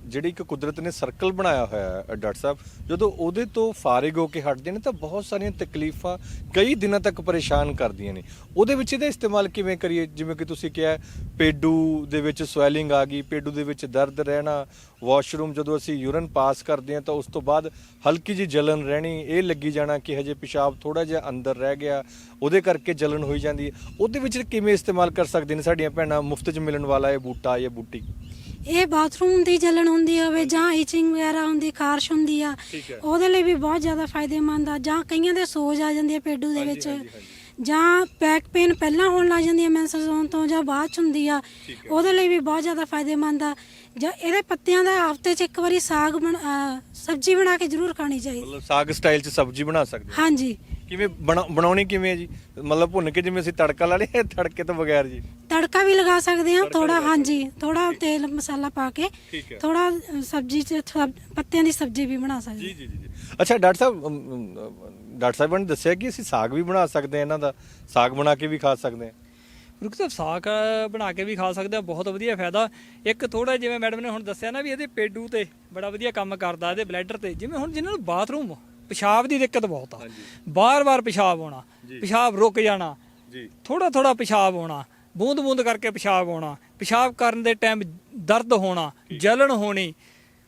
ਜਿਹੜੀ ਇੱਕ ਕੁਦਰਤ ਨੇ ਸਰਕਲ ਬਣਾਇਆ ਹੋਇਆ ਹੈ, ਡਾਕਟਰ ਸਾਹਿਬ, ਜਦੋਂ ਉਹਦੇ ਤੋਂ ਫਾਰਿਗ ਹੋ ਕੇ ਹਟਦੇ ਨੇ ਤਾਂ ਬਹੁਤ ਸਾਰੀਆਂ ਤਕਲੀਫਾਂ ਕਈ ਦਿਨਾਂ ਤੱਕ ਪਰੇਸ਼ਾਨ ਕਰਦੀਆਂ ਨੇ। ਉਹਦੇ ਵਿੱਚ ਇਹਦਾ ਇਸਤੇਮਾਲ ਕਿਵੇਂ ਕਰੀਏ? ਜਿਵੇਂ ਕਿ ਤੁਸੀਂ ਕਿਹਾ, ਪੇਡੂ ਦੇ ਵਿੱਚ ਸਵੈਲਿੰਗ ਆ ਗਈ, ਪੇਡੂ ਦੇ ਵਿੱਚ ਦਰਦ ਰਹਿਣਾ ਵਾਸ਼ਰੂਮ ਜਦੋਂ ਅਸੀਂ ਯੂਰਨ ਪਾਸ ਕਰਦੇ ਹਾਂ ਤਾਂ ਉਸ ਤੋਂ ਬਾਅਦ ਹਲਕੀ ਜੀ ਜਲਨ ਰਹਿਣੀ, ਇਹ ਲੱਗੀ ਜਾਣਾ ਕਿ ਹਜੇ ਪਿਸ਼ਾਬ ਥੋੜਾ ਜਿਹਾ ਅੰਦਰ ਰਹਿ ਗਿਆ, ਉਹਦੇ ਕਰਕੇ ਜਲਨ ਹੋਈ ਜਾਂਦੀ ਹੈ। ਉਹਦੇ ਵਿੱਚ ਕਿਵੇਂ ਇਸਤੇਮਾਲ ਕਰ ਸਕਦੇ ਨੇ ਸਾਡੀਆਂ ਭੈਣਾਂ ਮੁਫਤ 'ਚ ਮਿਲਣ ਵਾਲਾ ਇਹ ਬੂਟਾ ਜਾਂ ਬੂਟੀ? ਇਹ ਬਾਥਰੂਮ ਦੀ ਜਲਨ ਹੁੰਦੀ ਹੋਵੇ ਜਾਂ ਈਚਿੰਗ ਵਗੈਰਾ ਹੁੰਦੀ ਖਾਰਸ਼ ਹੁੰਦੀ ਆ ਠੀਕ ਹੈ। ਉਹਦੇ ਲਈ ਵੀ ਬਹੁਤ ਜ਼ਿਆਦਾ ਫਾਇਦੇਮੰਦ ਆ। ਜਾਂ ਕਈਆਂ ਦੇ ਸੋਜ ਆ ਜਾਂਦੀ ਹੈ ਪੇਡੂ ਦੇ ਵਿੱਚ। ਜਾਂ ਬੈਕ ਪੇਨ ਪਹਿਲਾਂ ਹੋਣ ਲੱਗ ਜਾਂਦੀ ਹੈ ਮੈਂਸਸ ਹੋਣ ਤੋਂ ਜਾਂ ਬਾਅਦ ਚ ਹੁੰਦੀ ਆ ਉਹਦੇ ਲਈ ਵੀ ਬਹੁਤ ਜ਼ਿਆਦਾ ਫਾਇਦੇਮੰਦ ਆ। ਜਾਂ ਇਹਦੇ ਪੱਤਿਆਂ ਦਾ ਹਫ਼ਤੇ 'ਚ ਇੱਕ ਵਾਰੀ ਸਾਗ ਬਣ ਅਹ ਸਬਜ਼ੀ ਬਣਾ ਕੇ ਜ਼ਰੂਰ ਖਾਣੀ ਚਾਹੀਦੀ। ਮਤਲਬ ਸਾਗ ਸਟਾਈਲ 'ਚ ਸਬਜ਼ੀ ਬਣਾ ਸਕਦੇ ਹਾਂ? ਹਾਂਜੀ। ਕਿਵੇਂ ਬਣਾ- ਬਣਾਉਣੀ ਕਿਵੇਂ ਹੈ ਜੀ? ਮਤਲਬ ਭੁੰਨ ਕੇ ਜਿਵੇਂ ਅਸੀਂ ਤੜਕਾ ਲਾ ਲਈਏ ਤੜਕੇ ਤੋਂ ਬਗੈਰ ਜੀ। ਤੜਕਾ ਵੀ ਲਗਾ ਸਕਦੇ ਹਾਂ ਥੋੜਾ ਹਾਂਜੀ ਥੋੜਾ ਤੇਲ ਮਸਾਲਾ ਪਾ ਕੇ ਠੀਕ ਹੈ। ਥੋੜਾ ਸਬਜ਼ੀ 'ਚ ਪੱਤਿਆਂ ਦੀ ਸਬਜ਼ੀ ਵੀ ਬਣਾ ਸਕਦੇ ਜੀ ਜੀ ਜੀ ਅੱਛਾ ਡਾਕਟਰ ਸਾਹਿਬ ਅਮ, ਅਮ, ਡਾਕਟਰ ਸਾਹਿਬ ਨੇ ਦੱਸਿਆ ਕਿ ਅਸੀਂ ਸਾਗ ਵੀ ਬਣਾ ਸਕਦੇ ਹਾਂ ਇਹਨਾਂ ਦਾ ਸਾਗ ਬਣਾ ਕੇ ਵੀ ਖਾ ਸਕਦੇ ਹਾਂ। ਰੁਕ ਸਾਹਿਬ ਸਾਗ ਬਣਾ ਕੇ ਵੀ ਖਾ ਸਕਦੇ ਆ ਬਹੁਤ ਵਧੀਆ ਫਾਇਦਾ। ਇੱਕ ਥੋੜਾ ਜਿਵੇਂ ਮੈਡਮ ਨੇ ਹੁਣ ਦੱਸਿਆ ਨਾ ਵੀ ਇਹਦੇ ਪੇਡੂ ਤੇ ਬੜਾ ਵਧੀਆ ਕੰਮ ਕਰਦਾ ਇਹਦੇ ਬਲੈਡਰ ਤੇ ਜਿਵੇਂ ਹੁਣ ਜਿਨ੍ਹਾਂ ਨੂੰ ਬਾਥਰੂਮ ਪਿਸ਼ਾਬ ਦੀ ਦਿੱਕਤ ਬਹੁਤ ਆ। ਬਾਰ-ਬਾਰ ਪਿਸ਼ਾਬ ਆਉਣਾ ਪਿਸ਼ਾਬ ਰੁਕ ਜਾਣਾ ਜੀ। ਥੋੜਾ ਥੋੜਾ ਪਿਸ਼ਾਬ ਆਉਣਾ ਬੂੰਦ ਬੂੰਦ ਕਰਕੇ ਪਿਸ਼ਾਬ ਆਉਣਾ ਪਿਸ਼ਾਬ ਕਰਨ ਦੇ ਟਾਈਮ ਦਰਦ ਹੋਣਾ ਜਲਨ ਹੋਣੀ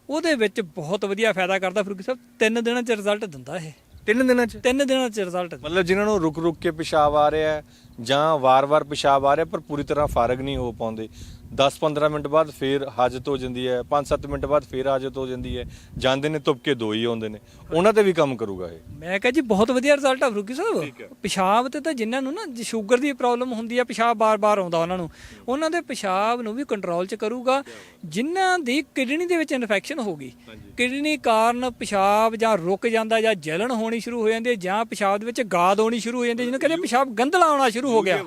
ਉਹਦੇ ਵਿੱਚ ਬਹੁਤ ਵਧੀਆ ਫਾਇਦਾ ਕਰਦਾ ਫਰੂਕੀ ਸਾਹਿਬ ਤਿੰਨ ਦਿਨਾਂ ਚ ਰਿਜ਼ਲਟ ਦਿੰਦਾ ਇਹ। ਤਿੰਨ ਦਿਨਾਂ 'ਚ? ਤਿੰਨ ਦਿਨਾਂ ਚ ਰਿਜ਼ਲਟ ਮਤਲਬ ਜਿਨ੍ਹਾਂ ਨੂੰ ਰੁਕ ਰੁਕ ਕੇ ਪਿਸ਼ਾਬ ਆ ਰਿਹਾ ਜਾਂ ਵਾਰ-ਵਾਰ ਪਿਸ਼ਾਬ ਆ ਰਿਹਾ ਪਰ ਪੂਰੀ ਤਰ੍ਹਾਂ ਫਾਰਗ ਨਹੀਂ ਹੋ ਪਾਉਂਦੇ। 10-15 ਮਿੰਟ ਬਾਅਦ ਫੇਰ ਹਾਜਤ ਹੋ ਜਾਂਦੀ ਹੈ 5-7 ਮਿੰਟ ਬਾਅਦ ਫੇਰ ਹਾਜਤ ਹੋ ਜਾਂਦੀ ਹੈ। ਜਾਂਦੇ ਨੇ ਤੁਪਕੇ ਦੋ ਹੀ ਆਉਂਦੇ ਨੇ। ਉਹਨਾਂ ਤੇ ਵੀ ਕੰਮ ਕਰੂਗਾ ਇਹ। ਮੈਂ ਕਹਾਂ ਜੀ ਬਹੁਤ ਵਧੀਆ ਰਿਜ਼ਲਟ ਆ ਫਰੂਕੀ ਸਾਹਿਬ। ਪਿਸ਼ਾਬ ਤੇ ਤਾਂ ਜਿਨ੍ਹਾਂ ਨੂੰ ਨਾ ਸ਼ੂਗਰ ਦੀ ਪ੍ਰੋਬਲਮ ਹੁੰਦੀ ਆ ਪਿਸ਼ਾਬ ਬਾਰ-ਬਾਰ ਆਉਂਦਾ ਉਹਨਾਂ ਨੂੰ। ਉਹਨਾਂ ਦੇ ਪਿਸ਼ਾਬ ਨੂੰ ਵੀ ਕੰਟਰੋਲ 'ਚ ਕਰੂਗਾ। ਜਿਨ੍ਹਾਂ ਦੀ ਕਿਡਨੀ ਦੇ ਵਿੱਚ ਇਨਫੈਕਸ਼ਨ ਹੋ ਗਈ ਕਿਡਨੀ ਕਾਰਨ ਪਿਸ਼ਾਬ ਜਾਂ ਰੁਕ ਜਾਂਦਾ ਜਾਂ ਜਲਨ ਹੋਣੀ ਸ਼ੁਰੂ ਹੋ ਜਾਂਦੀ ਹੈ ਜਾਂ ਪਿਸ਼ਾਬ ਦੇ ਵਿੱਚ ਗਾਦ ਆਉਣੀ ਸ਼ੁਰੂ ਹੋ ਜਾਂਦੀ ਹੈ ਜਿਹਨੂੰ ਕਹਿੰਦੇ ਪਿਸ਼ਾਬ ਗੰਧਲਾ ਆਉਣਾ ਸ਼ੁਰੂ ਹੋ ਗਿਆ।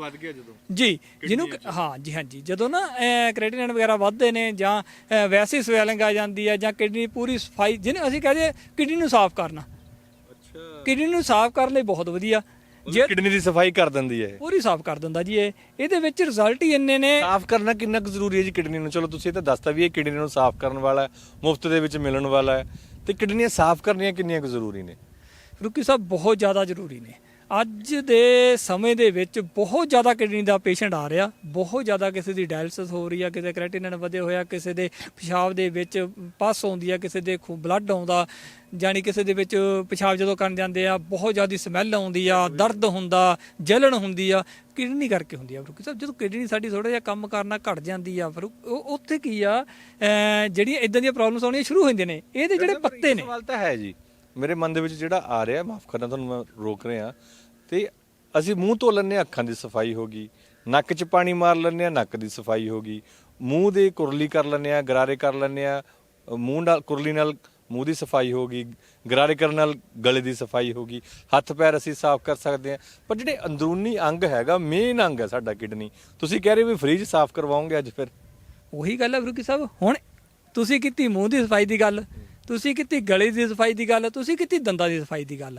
ਜੀ ਜਿਹਨੂੰ ਹਾਂ ਜੀ ਹਾਂਜੀ। ਜਦੋਂ ਨਾ ਕ੍ਰੈਟਿਨਿਨ ਵਗੈਰਾ ਵੱਧਦੇ ਨੇ ਜਾਂ ਵੈਸੇ ਸਵੈਲਿੰਗ ਆ ਜਾਂਦੀ ਹੈ ਜਾਂ ਕਿਡਨੀ ਪੂਰੀ ਸਫ਼ਾਈ ਜਿਹਨੇ ਅਸੀਂ ਕਹਦੇ ਕਿਡਨੀ ਨੂੰ ਸਾਫ਼ ਕਰਨਾ। ਅੱਛਾ। ਕਿਡਨੀ ਨੂੰ ਸਾਫ਼ ਕਰਨ ਲਈ ਬਹੁਤ ਵਧੀਆ। ਜੇ ਕਿਡਨੀ ਦੀ ਸਫ਼ਾਈ ਕਰ ਦਿੰਦੀ ਹੈ ਇਹ। ਪੂਰੀ ਸਾਫ਼ ਕਰ ਦਿੰਦਾ ਜੀ ਇਹ। ਇਹਦੇ ਵਿੱਚ ਰਿਜ਼ਲਟ ਹੀ ਇੰਨੇ ਨੇ। ਸਾਫ਼ ਕਰਨਾ ਕਿੰਨਾ ਕੁ ਜ਼ਰੂਰੀ ਹੈ ਜੀ ਕਿਡਨੀ ਨੂੰ? ਚਲੋ ਤੁਸੀਂ ਇਹ ਤਾਂ ਦੱਸਤਾ ਵੀ ਇਹ ਕਿਡਨੀ ਨੂੰ ਸਾਫ਼ ਕਰਨ ਵਾਲਾ ਮੁਫਤ ਦੇ ਵਿੱਚ ਮਿਲਣ ਵਾਲਾ ਹੈ। ਤੇ ਕਿਡਨੀਆਂ ਸਾਫ਼ ਕਰਨੀਆਂ ਕਿੰਨੀਆਂ ਕੁ ਜ਼ਰੂਰੀ ਨੇ? ਰੁਕੀ ਸਾਹਿਬ ਬਹੁਤ ਜ਼ਿਆਦਾ ਜ਼ਰੂਰੀ ਨੇ। ਅੱਜ ਦੇ ਸਮੇਂ ਦੇ ਵਿੱਚ ਬਹੁਤ ਜ਼ਿਆਦਾ ਕਿਡਨੀ ਦਾ ਪੇਸ਼ੈਂਟ ਆ ਰਿਹਾ। ਬਹੁਤ ਜ਼ਿਆਦਾ ਕਿਸੇ ਦੀ ਡਾਇਲਿਸਿਸ ਹੋ ਰਹੀ ਆ ਕਿਸੇ ਕ੍ਰੈਟਿਨਿਨ ਵਧੇ ਹੋਇਆ ਕਿਸੇ ਦੇ ਪਿਸ਼ਾਬ ਦੇ ਵਿੱਚ ਪਸ ਆਉਂਦੀ ਆ ਕਿਸੇ ਦੇ ਖੂਨ ਬਲੱਡ ਆਉਂਦਾ ਜਾਨੀ ਕਿਸੇ ਦੇ ਵਿੱਚ ਪਿਸ਼ਾਬ ਜਦੋਂ ਕਰਨ ਜਾਂਦੇ ਆ ਬਹੁਤ ਜ਼ਿਆਦਾ ਸਮੈਲ ਆਉਂਦੀ ਆ ਦਰਦ ਹੁੰਦਾ ਜਲਨ ਹੁੰਦੀ ਆ ਕਿਡਨੀ ਕਰਕੇ ਹੁੰਦੀ ਆ ਰੁਕੀ ਸਾਹਿਬ। ਜਦੋਂ ਕਿਡਨੀ ਸਾਡੀ ਥੋੜਾ ਜਿਹਾ ਕੰਮ ਕਰਨਾ ਘਟ ਜਾਂਦੀ ਆ ਫਿਰ ਉੱਥੇ ਕੀ ਆ ਜਿਹੜੀਆਂ ਇਦਾਂ ਦੀਆਂ ਪ੍ਰੋਬਲਮਸ ਆਉਣੀਆਂ ਸ਼ੁਰੂ ਹੋ ਜਾਂਦੀਆਂ ਨੇ ਇਹਦੇ ਜਿਹੜੇ ਪੱਤੇ ਨੇ। ਸਵਾਲ ਤਾਂ ਹੈ ਜੀ। ਮੇਰੇ ਮਨ ਦੇ ਵਿੱਚ ਜਿਹੜਾ ਆ ਰਿਹਾ ਮਾਫ ਕਰਨਾ ਤੁਹਾਨੂੰ ਮੈਂ ਰੋਕ ਰਿਹਾ। ਤੇ ਅਸੀਂ ਮੂੰਹ ਧੋ ਲੈਂਦੇ ਹਾਂ, ਅੱਖਾਂ ਦੀ ਸਫ਼ਾਈ ਹੋ ਗਈ। ਨੱਕ 'ਚ ਪਾਣੀ ਮਾਰ ਲੈਂਦੇ ਹਾਂ, ਨੱਕ ਦੀ ਸਫ਼ਾਈ ਹੋ ਗਈ। ਮੂੰਹ ਦੇ ਕੁਰਲੀ ਕਰ ਲੈਂਦੇ ਹਾਂ, ਗਰਾਰੇ ਕਰ ਲੈਂਦੇ ਹਾਂ। ਮੂੰਹ ਨਾਲ, ਕੁਰਲੀ ਨਾਲ ਮੂੰਹ ਦੀ ਸਫ਼ਾਈ ਹੋ ਗਈ, ਗਰਾਰੇ ਕਰਨ ਨਾਲ ਗਲੇ ਦੀ ਸਫ਼ਾਈ ਹੋ ਗਈ। ਹੱਥ ਪੈਰ ਅਸੀਂ ਸਾਫ਼ ਕਰ ਸਕਦੇ ਹਾਂ। ਪਰ ਜਿਹੜੇ ਅੰਦਰੂਨੀ ਅੰਗ ਹੈਗਾ ਮੇਨ ਅੰਗ ਹੈ ਸਾਡਾ ਕਿਡਨੀ। ਤੁਸੀਂ ਕਹਿ ਰਹੇ ਹੋ ਵੀ ਫ੍ਰਿਜ ਸਾਫ਼ ਕਰਵਾਓਗੇ ਅੱਜ ਫਿਰ। ਉਹੀ ਗੱਲ ਹੈ ਫਰੂਕੀ ਸਾਹਿਬ। ਹੁਣ ਤੁਸੀਂ ਕੀਤੀ ਮੂੰਹ ਦੀ ਸਫ਼ਾਈ ਦੀ ਗੱਲ, ਤੁਸੀਂ ਕੀਤੀ ਗਲੇ ਦੀ ਸਫ਼ਾਈ ਦੀ ਗੱਲ, ਤੁਸੀਂ ਕੀਤੀ ਦੰਦਾਂ ਦੀ ਸਫ਼ਾਈ ਦੀ ਗੱਲ।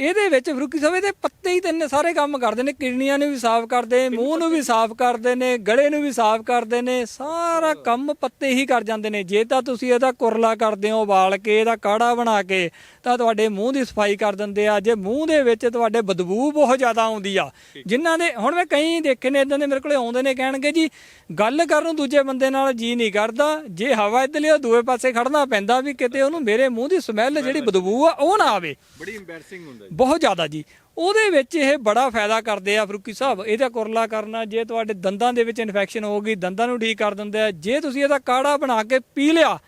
ਇਹਦੇ ਵਿੱਚ ਫਰੂਕੀ ਸਾਹਿਬ ਇਹਦੇ ਪੱਤੇ ਹੀ ਤਿੰਨ ਸਾਰੇ ਕੰਮ ਕਰਦੇ ਨੇ ਕਿਡਨੀਆਂ ਨੂੰ ਵੀ ਸਾਫ਼ ਕਰਦੇ ਮੂੰਹ ਨੂੰ ਵੀ ਸਾਫ਼ ਕਰਦੇ ਨੇ ਗਲੇ ਨੂੰ ਵੀ ਸਾਫ਼ ਕਰਦੇ ਨੇ ਸਾਰਾ ਕੰਮ ਪੱਤੇ ਹੀ ਕਰ ਜਾਂਦੇ ਨੇ। ਜੇ ਤਾਂ ਤੁਸੀਂ ਇਹਦਾ ਕੁਰਲਾ ਕਰਦੇ ਹੋ ਉਬਾਲ ਕੇ ਇਹਦਾ ਕਾੜਾ ਬਣਾ ਕੇ ਤਾਂ ਤੁਹਾਡੇ ਮੂੰਹ ਦੀ ਸਫ਼ਾਈ ਕਰ ਦਿੰਦੇ ਆ। ਜੇ ਮੂੰਹ ਦੇ ਵਿੱਚ ਤੁਹਾਡੇ ਬਦਬੂ ਬਹੁਤ ਜ਼ਿਆਦਾ ਆਉਂਦੀ ਆ ਜਿਨ੍ਹਾਂ ਦੇ ਹੁਣ ਮੈਂ ਕਈ ਦੇਖੇ ਨੇ ਇਦਾਂ ਦੇ ਮੇਰੇ ਕੋਲੇ ਆਉਂਦੇ ਨੇ ਕਹਿਣਗੇ ਜੀ ਗੱਲ ਕਰਨ ਨੂੰ ਦੂਜੇ ਬੰਦੇ ਨਾਲ ਜੀ ਨਹੀਂ ਕਰਦਾ ਜੇ ਹਵਾ ਇਧਰਲੀ ਦੂਏ ਪਾਸੇ ਖੜਨਾ ਪੈਂਦਾ ਵੀ ਕਿਤੇ ਉਹਨੂੰ ਮੇਰੇ ਮੂੰਹ ਦੀ ਸਮੈਲ ਜਿਹੜੀ ਬਦਬੂ ਆ ਉਹ ਨਾ ਆਵੇ। ਬੜੀ ਇੰਬੈਰਸਿੰਗ ਹੁੰਦਾ ਬਹੁਤ ਜ਼ਿਆਦਾ ਜੀ। ਉਹਦੇ ਵਿੱਚ ਇਹ ਬੜਾ ਫਾਇਦਾ ਕਰਦੇ ਆ ਫਰੂਕੀ ਸਾਹਿਬ। ਇਹਦਾ ਕੁਰਲਾ ਕਰਨਾ ਜੇ ਤੁਹਾਡੇ ਦੰਦਾਂ ਦੇ ਵਿੱਚ ਇਨਫੈਕਸ਼ਨ ਹੋ ਗਈ ਦੰਦਾਂ ਨੂੰ ਠੀਕ ਕਰ ਦਿੰਦੇ ਆ। ਜੇ ਤੁਸੀਂ ਇਹਦਾ ਕਾੜਾ ਬਣਾ ਕੇ ਪੀ ਲਿਆ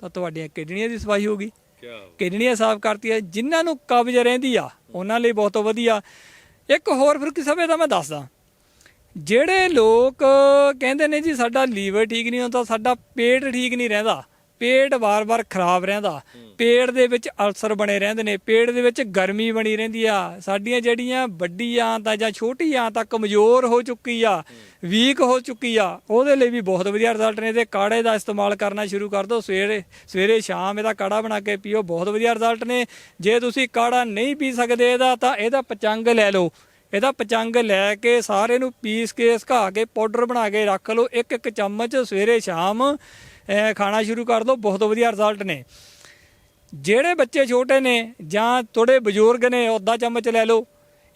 ਤਾਂ ਤੁਹਾਡੀਆਂ ਕਿਡਨੀਆਂ ਦੀ ਸਫ਼ਾਈ ਹੋਗੀ ਕੀ ਕਿਡਨੀਆਂ ਸਾਫ਼ ਕਰਤੀਆਂ। ਜਿਨ੍ਹਾਂ ਨੂੰ ਕਬਜ਼ ਰਹਿੰਦੀ ਆ ਉਹਨਾਂ ਲਈ ਬਹੁਤ ਵਧੀਆ। ਇੱਕ ਹੋਰ ਫਰੂਕੀ ਸਾਹਿਬ ਇਹਦਾ ਮੈਂ ਦੱਸਦਾ। ਜਿਹੜੇ ਲੋਕ ਕਹਿੰਦੇ ਨੇ ਜੀ ਸਾਡਾ ਲੀਵਰ ਠੀਕ ਨਹੀਂ ਹੁੰਦਾ ਸਾਡਾ ਪੇਟ ਠੀਕ ਨਹੀਂ ਰਹਿੰਦਾ। ਪੇਟ ਵਾਰ-ਵਾਰ ਖਰਾਬ ਰਹਿੰਦਾ। ਪੇਟ ਦੇ ਵਿੱਚ ਅਲਸਰ ਬਣੇ ਰਹਿੰਦੇ ਨੇ। ਪੇਟ ਦੇ ਵਿੱਚ ਗਰਮੀ ਬਣੀ ਰਹਿੰਦੀ ਆ। ਸਾਡੀਆਂ ਜਿਹੜੀਆਂ ਵੱਡੀਆਂ ਤਾਂ ਜਾਂ ਛੋਟੀਆਂ ਤਾਂ ਕਮਜ਼ੋਰ ਹੋ ਚੁੱਕੀ ਆ ਵੀਕ ਹੋ ਚੁੱਕੀ ਆ। ਉਹਦੇ ਲਈ ਵੀ ਬਹੁਤ ਵਧੀਆ ਰਿਜ਼ਲਟ ਨੇ। ਤੇ ਕਾੜੇ ਦਾ ਇਸਤੇਮਾਲ ਕਰਨਾ ਸ਼ੁਰੂ ਕਰ ਦਿਓ। ਸਵੇਰੇ ਸਵੇਰੇ ਸ਼ਾਮ ਇਹਦਾ ਕਾੜਾ ਬਣਾ ਕੇ ਪੀਓ। ਬਹੁਤ ਵਧੀਆ ਰਿਜ਼ਲਟ ਨੇ। ਜੇ ਤੁਸੀਂ ਕਾੜਾ ਨਹੀਂ ਪੀ ਸਕਦੇ ਇਹਦਾ ਤਾਂ ਇਹਦਾ ਪਚੰਗ ਲੈ ਲਓ। ਇਹਦਾ ਪਚੰਗ ਲੈ ਕੇ ਸਾਰੇ ਨੂੰ ਪੀਸ ਕੇ ਸੁਕਾ ਕੇ ਪਾਊਡਰ ਬਣਾ ਕੇ ਰੱਖ ਲਓ। ਇੱਕ ਇੱਕ ਚਮਚ ਸਵੇਰੇ ਸ਼ਾਮ ਖਾਣਾ ਸ਼ੁਰੂ ਕਰ ਦਿਓ ਬਹੁਤ ਵਧੀਆ ਰਿਜ਼ਲਟ ਨੇ। ਜਿਹੜੇ ਬੱਚੇ ਛੋਟੇ ਨੇ ਜਾਂ ਥੋੜੇ ਬਜ਼ੁਰਗ ਨੇ ਅੱਧਾ ਚਮਚ ਲੈ ਲਓ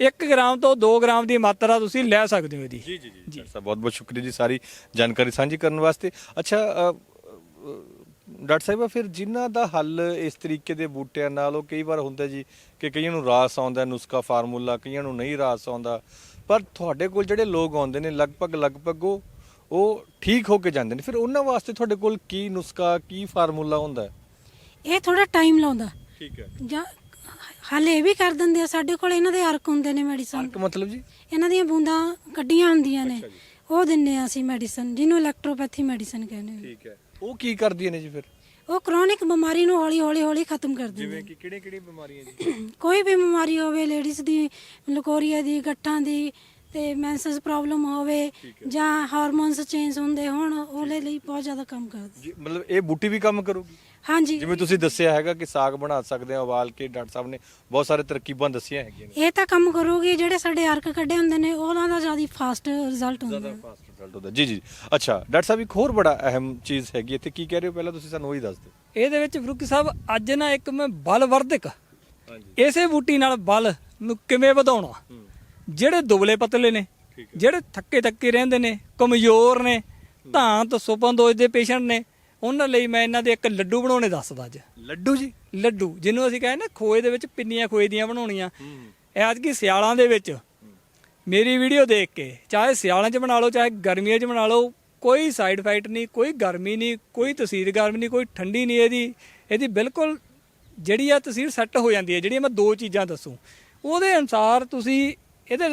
1 ਗ੍ਰਾਮ ਤੋਂ 2 ਗ੍ਰਾਮ ਦੀ ਮਾਤਰਾ ਤੁਸੀਂ ਲੈ ਸਕਦੇ ਹੋ ਇਹਦੀ। ਜੀ ਜੀ ਜੀ ਡਾਕਟਰ ਸਾਹਿਬ ਬਹੁਤ ਬਹੁਤ ਸ਼ੁਕਰੀਆ ਜੀ ਸਾਰੀ ਜਾਣਕਾਰੀ ਸਾਂਝੀ ਕਰਨ ਵਾਸਤੇ। ਅੱਛਾ ਡਾਕਟਰ ਸਾਹਿਬਾ ਫਿਰ ਜਿਨ੍ਹਾਂ ਦਾ ਹੱਲ ਇਸ ਤਰੀਕੇ ਦੇ ਬੂਟਿਆਂ ਨਾਲ ਉਹ ਕਈ ਵਾਰ ਹੁੰਦਾ ਜੀ ਕਿ ਕਈਆਂ ਨੂੰ ਰਾਸ ਆਉਂਦਾ ਨੁਸਖਾ ਫਾਰਮੂਲਾ ਕਈਆਂ ਨੂੰ ਨਹੀਂ ਰਾਸ ਆਉਂਦਾ। ਪਰ ਤੁਹਾਡੇ ਕੋਲ ਜਿਹੜੇ ਲੋਕ ਆਉਂਦੇ ਨੇ ਲਗਭਗ ਲਗਭਗ ਉਹ ਉਹ ਠੀਕ ਹੋ ਕੇ ਜਾਂਦੇ ਨੇ। ਫਿਰ ਉਹਨਾਂ ਵਾਸਤੇ ਤੁਹਾਡੇ ਕੋਲ ਕੀ ਨੁਸਖਾ ਕੀ ਫਾਰਮੂਲਾ ਹੁੰਦਾ? ਹੈ ਇਹ ਥੋੜਾ ਟਾਈਮ ਲਾਉਂਦਾ। ਠੀਕ ਹੈ। ਜਾਂ ਹਾਲੇ ਇਹ ਵੀ ਕਰ ਦਿੰਦੇ ਆ ਸਾਡੇ ਕੋਲ ਇਹਨਾਂ ਦੇ ਅਰਕ ਹੁੰਦੇ ਨੇ ਮੈਡੀਸਨ ਫ਼ਰਕ ਮਤਲਬ ਜੀ? ਇਹਨਾਂ ਦੀਆਂ ਬੂੰਦਾਂ ਕੱਢੀਆਂ ਹੁੰਦੀਆਂ ਨੇ। ਉਹ ਦਿੰਨੇ ਆ ਅਸੀਂ ਮੈਡੀਸਨ ਜਿਹਨੂੰ ਇਲੈਕਟ੍ਰੋਪੈਥੀ ਮੈਡੀਸਨ ਕਹਿੰਦੇ ਠੀਕ ਹੈ। ਉਹ ਕੀ ਕਰਦੀਆਂ ਨੇ ਜੀ ਫਿਰ? ਉਹ ਕ੍ਰੋਨਿਕ ਬਿਮਾਰੀ ਨੂੰ ਹੌਲੀ ਹੌਲੀ ਹੌਲੀ ਖਤਮ ਕਰ ਦਿੰਦੇ ਜਿਵੇਂ ਕਿ ਕਿਹੜੇ ਕਿਹੜੀ ਬਿਮਾਰੀਆਂ ਜੀ? ਕੋਈ ਵੀ ਬਿਮਾਰੀ ਹੋਵੇ ਲੇਡੀਜ਼ ਦੀ ਲਕੋਰੀਆ ਦੀ ਗੱਠਾਂ ਦੀ ਤੇ ਮੈਂਸਸ ਪ੍ਰੋਬਲਮ ਹੋਵੇ ਜਾਂ ਹਾਰਮੋਨਸ ਚੇਂਜ ਹੁੰਦੇ ਹੋਣ ਉਹਦੇ ਲਈ ਬਹੁਤ ਜ਼ਿਆਦਾ ਕੰਮ ਕਰਦਾ। ਜੀ, ਮਤਲਬ ਇਹ ਬੂਟੀ ਵੀ ਕੰਮ ਕਰੂਗੀ? ਹਾਂਜੀ। ਜਿਵੇਂ ਤੁਸੀਂ ਦੱਸਿਆ ਹੈਗਾ ਕਿ ਸਾਗ ਬਣਾ ਸਕਦੇ ਆ ਉਬਾਲ ਕੇ ਡਾਕਟਰ ਸਾਹਿਬ ਨੇ ਬਹੁਤ ਸਾਰੇ ਤਰਕੀਬਾਂ ਦੱਸੀਆਂ ਹੈਗੀਆਂ ਨੇ। ਇਹ ਤਾਂ ਕੰਮ ਕਰੂਗੀ ਜਿਹੜੇ ਸਾਡੇ ਅਰਕ ਕੱਢੇ ਹੁੰਦੇ ਨੇ ਉਹਨਾਂ ਦਾ ਜ਼ਿਆਦਾ ਫਾਸਟ ਰਿਜ਼ਲਟ ਹੁੰਦਾ। ਹੈ। ਫਾਸਟ ਰਿਜ਼ਲਟ ਹੁੰਦਾ। ਜੀ ਜੀ ਅੱਛਾ ਡਾਕਟਰ ਸਾਹਿਬ ਇੱਕ ਹੋਰ ਬੜਾ ਅਹਿਮ ਚੀਜ਼ ਹੈਗੀ ਇੱਥੇ ਕੀ ਕਹਿ ਰਹੇ ਹੋ? ਪਹਿਲਾਂ ਤੁਸੀਂ ਸਾਨੂੰ ਉਹੀ ਦੱਸ ਦਿਓ। ਇਹਦੇ ਵਿੱਚ ਫਰੂਕੀ ਸਾਹਿਬ ਅੱਜ ਨਾ ਇੱਕ ਮੈਂ ਬਲ ਵਰਧਕ। ਹਾਂਜੀ। ਇਸੇ ਬੂਟੀ ਨਾਲ ਬਲ ਨੂੰ ਕਿਵੇਂ ਵਧਾਉਣਾ? ਜਿਹੜੇ ਦੁਬਲੇ ਪਤਲੇ ਨੇ ਜਿਹੜੇ ਥੱਕੇ ਥੱਕੇ ਰਹਿੰਦੇ ਨੇ ਕਮਜ਼ੋਰ ਨੇ ਧਾਂਤ ਸੁਪਨਦੋਜ ਦੇ ਪੇਸ਼ੈਂਟ ਨੇ ਉਹਨਾਂ ਲਈ ਮੈਂ ਇਹਨਾਂ ਦੇ ਇੱਕ ਲੱਡੂ ਬਣਾਉਣੇ ਦੱਸਦਾ ਅੱਜ। ਲੱਡੂ ਜੀ? ਲੱਡੂ ਜਿਹਨੂੰ ਅਸੀਂ ਕਹਿੰਦੇ ਨਾ ਖੋਏ ਦੇ ਵਿੱਚ ਪਿੰਨੀਆਂ ਖੋਏ ਦੀਆਂ ਬਣਾਉਣੀਆਂ। ਐਤ ਕੀ ਸਿਆਲਾਂ ਦੇ ਵਿੱਚ। ਮੇਰੀ ਵੀਡੀਓ ਦੇਖ ਕੇ ਚਾਹੇ ਸਿਆਲਾਂ 'ਚ ਬਣਾ ਲਓ ਚਾਹੇ ਗਰਮੀਆਂ 'ਚ ਬਣਾ ਲਓ ਕੋਈ ਸਾਈਡ ਇਫੈਕਟ ਨਹੀਂ ਕੋਈ ਗਰਮੀ ਨਹੀਂ ਕੋਈ ਤਸੀਰ ਗਰਮ ਨਹੀਂ ਕੋਈ ਠੰਡੀ ਨਹੀਂ ਇਹਦੀ। ਇਹਦੀ ਬਿਲਕੁਲ ਜਿਹੜੀ ਆ ਤਸੀਰ ਸੈੱਟ ਹੋ ਜਾਂਦੀ ਹੈ ਜਿਹੜੀ ਮੈਂ ਦੋ ਚੀਜ਼ਾਂ ਦੱਸੂ। ਉਹਦੇ ਅਨਸਾਰ ਤੁਸੀਂ ਇਹਦੇ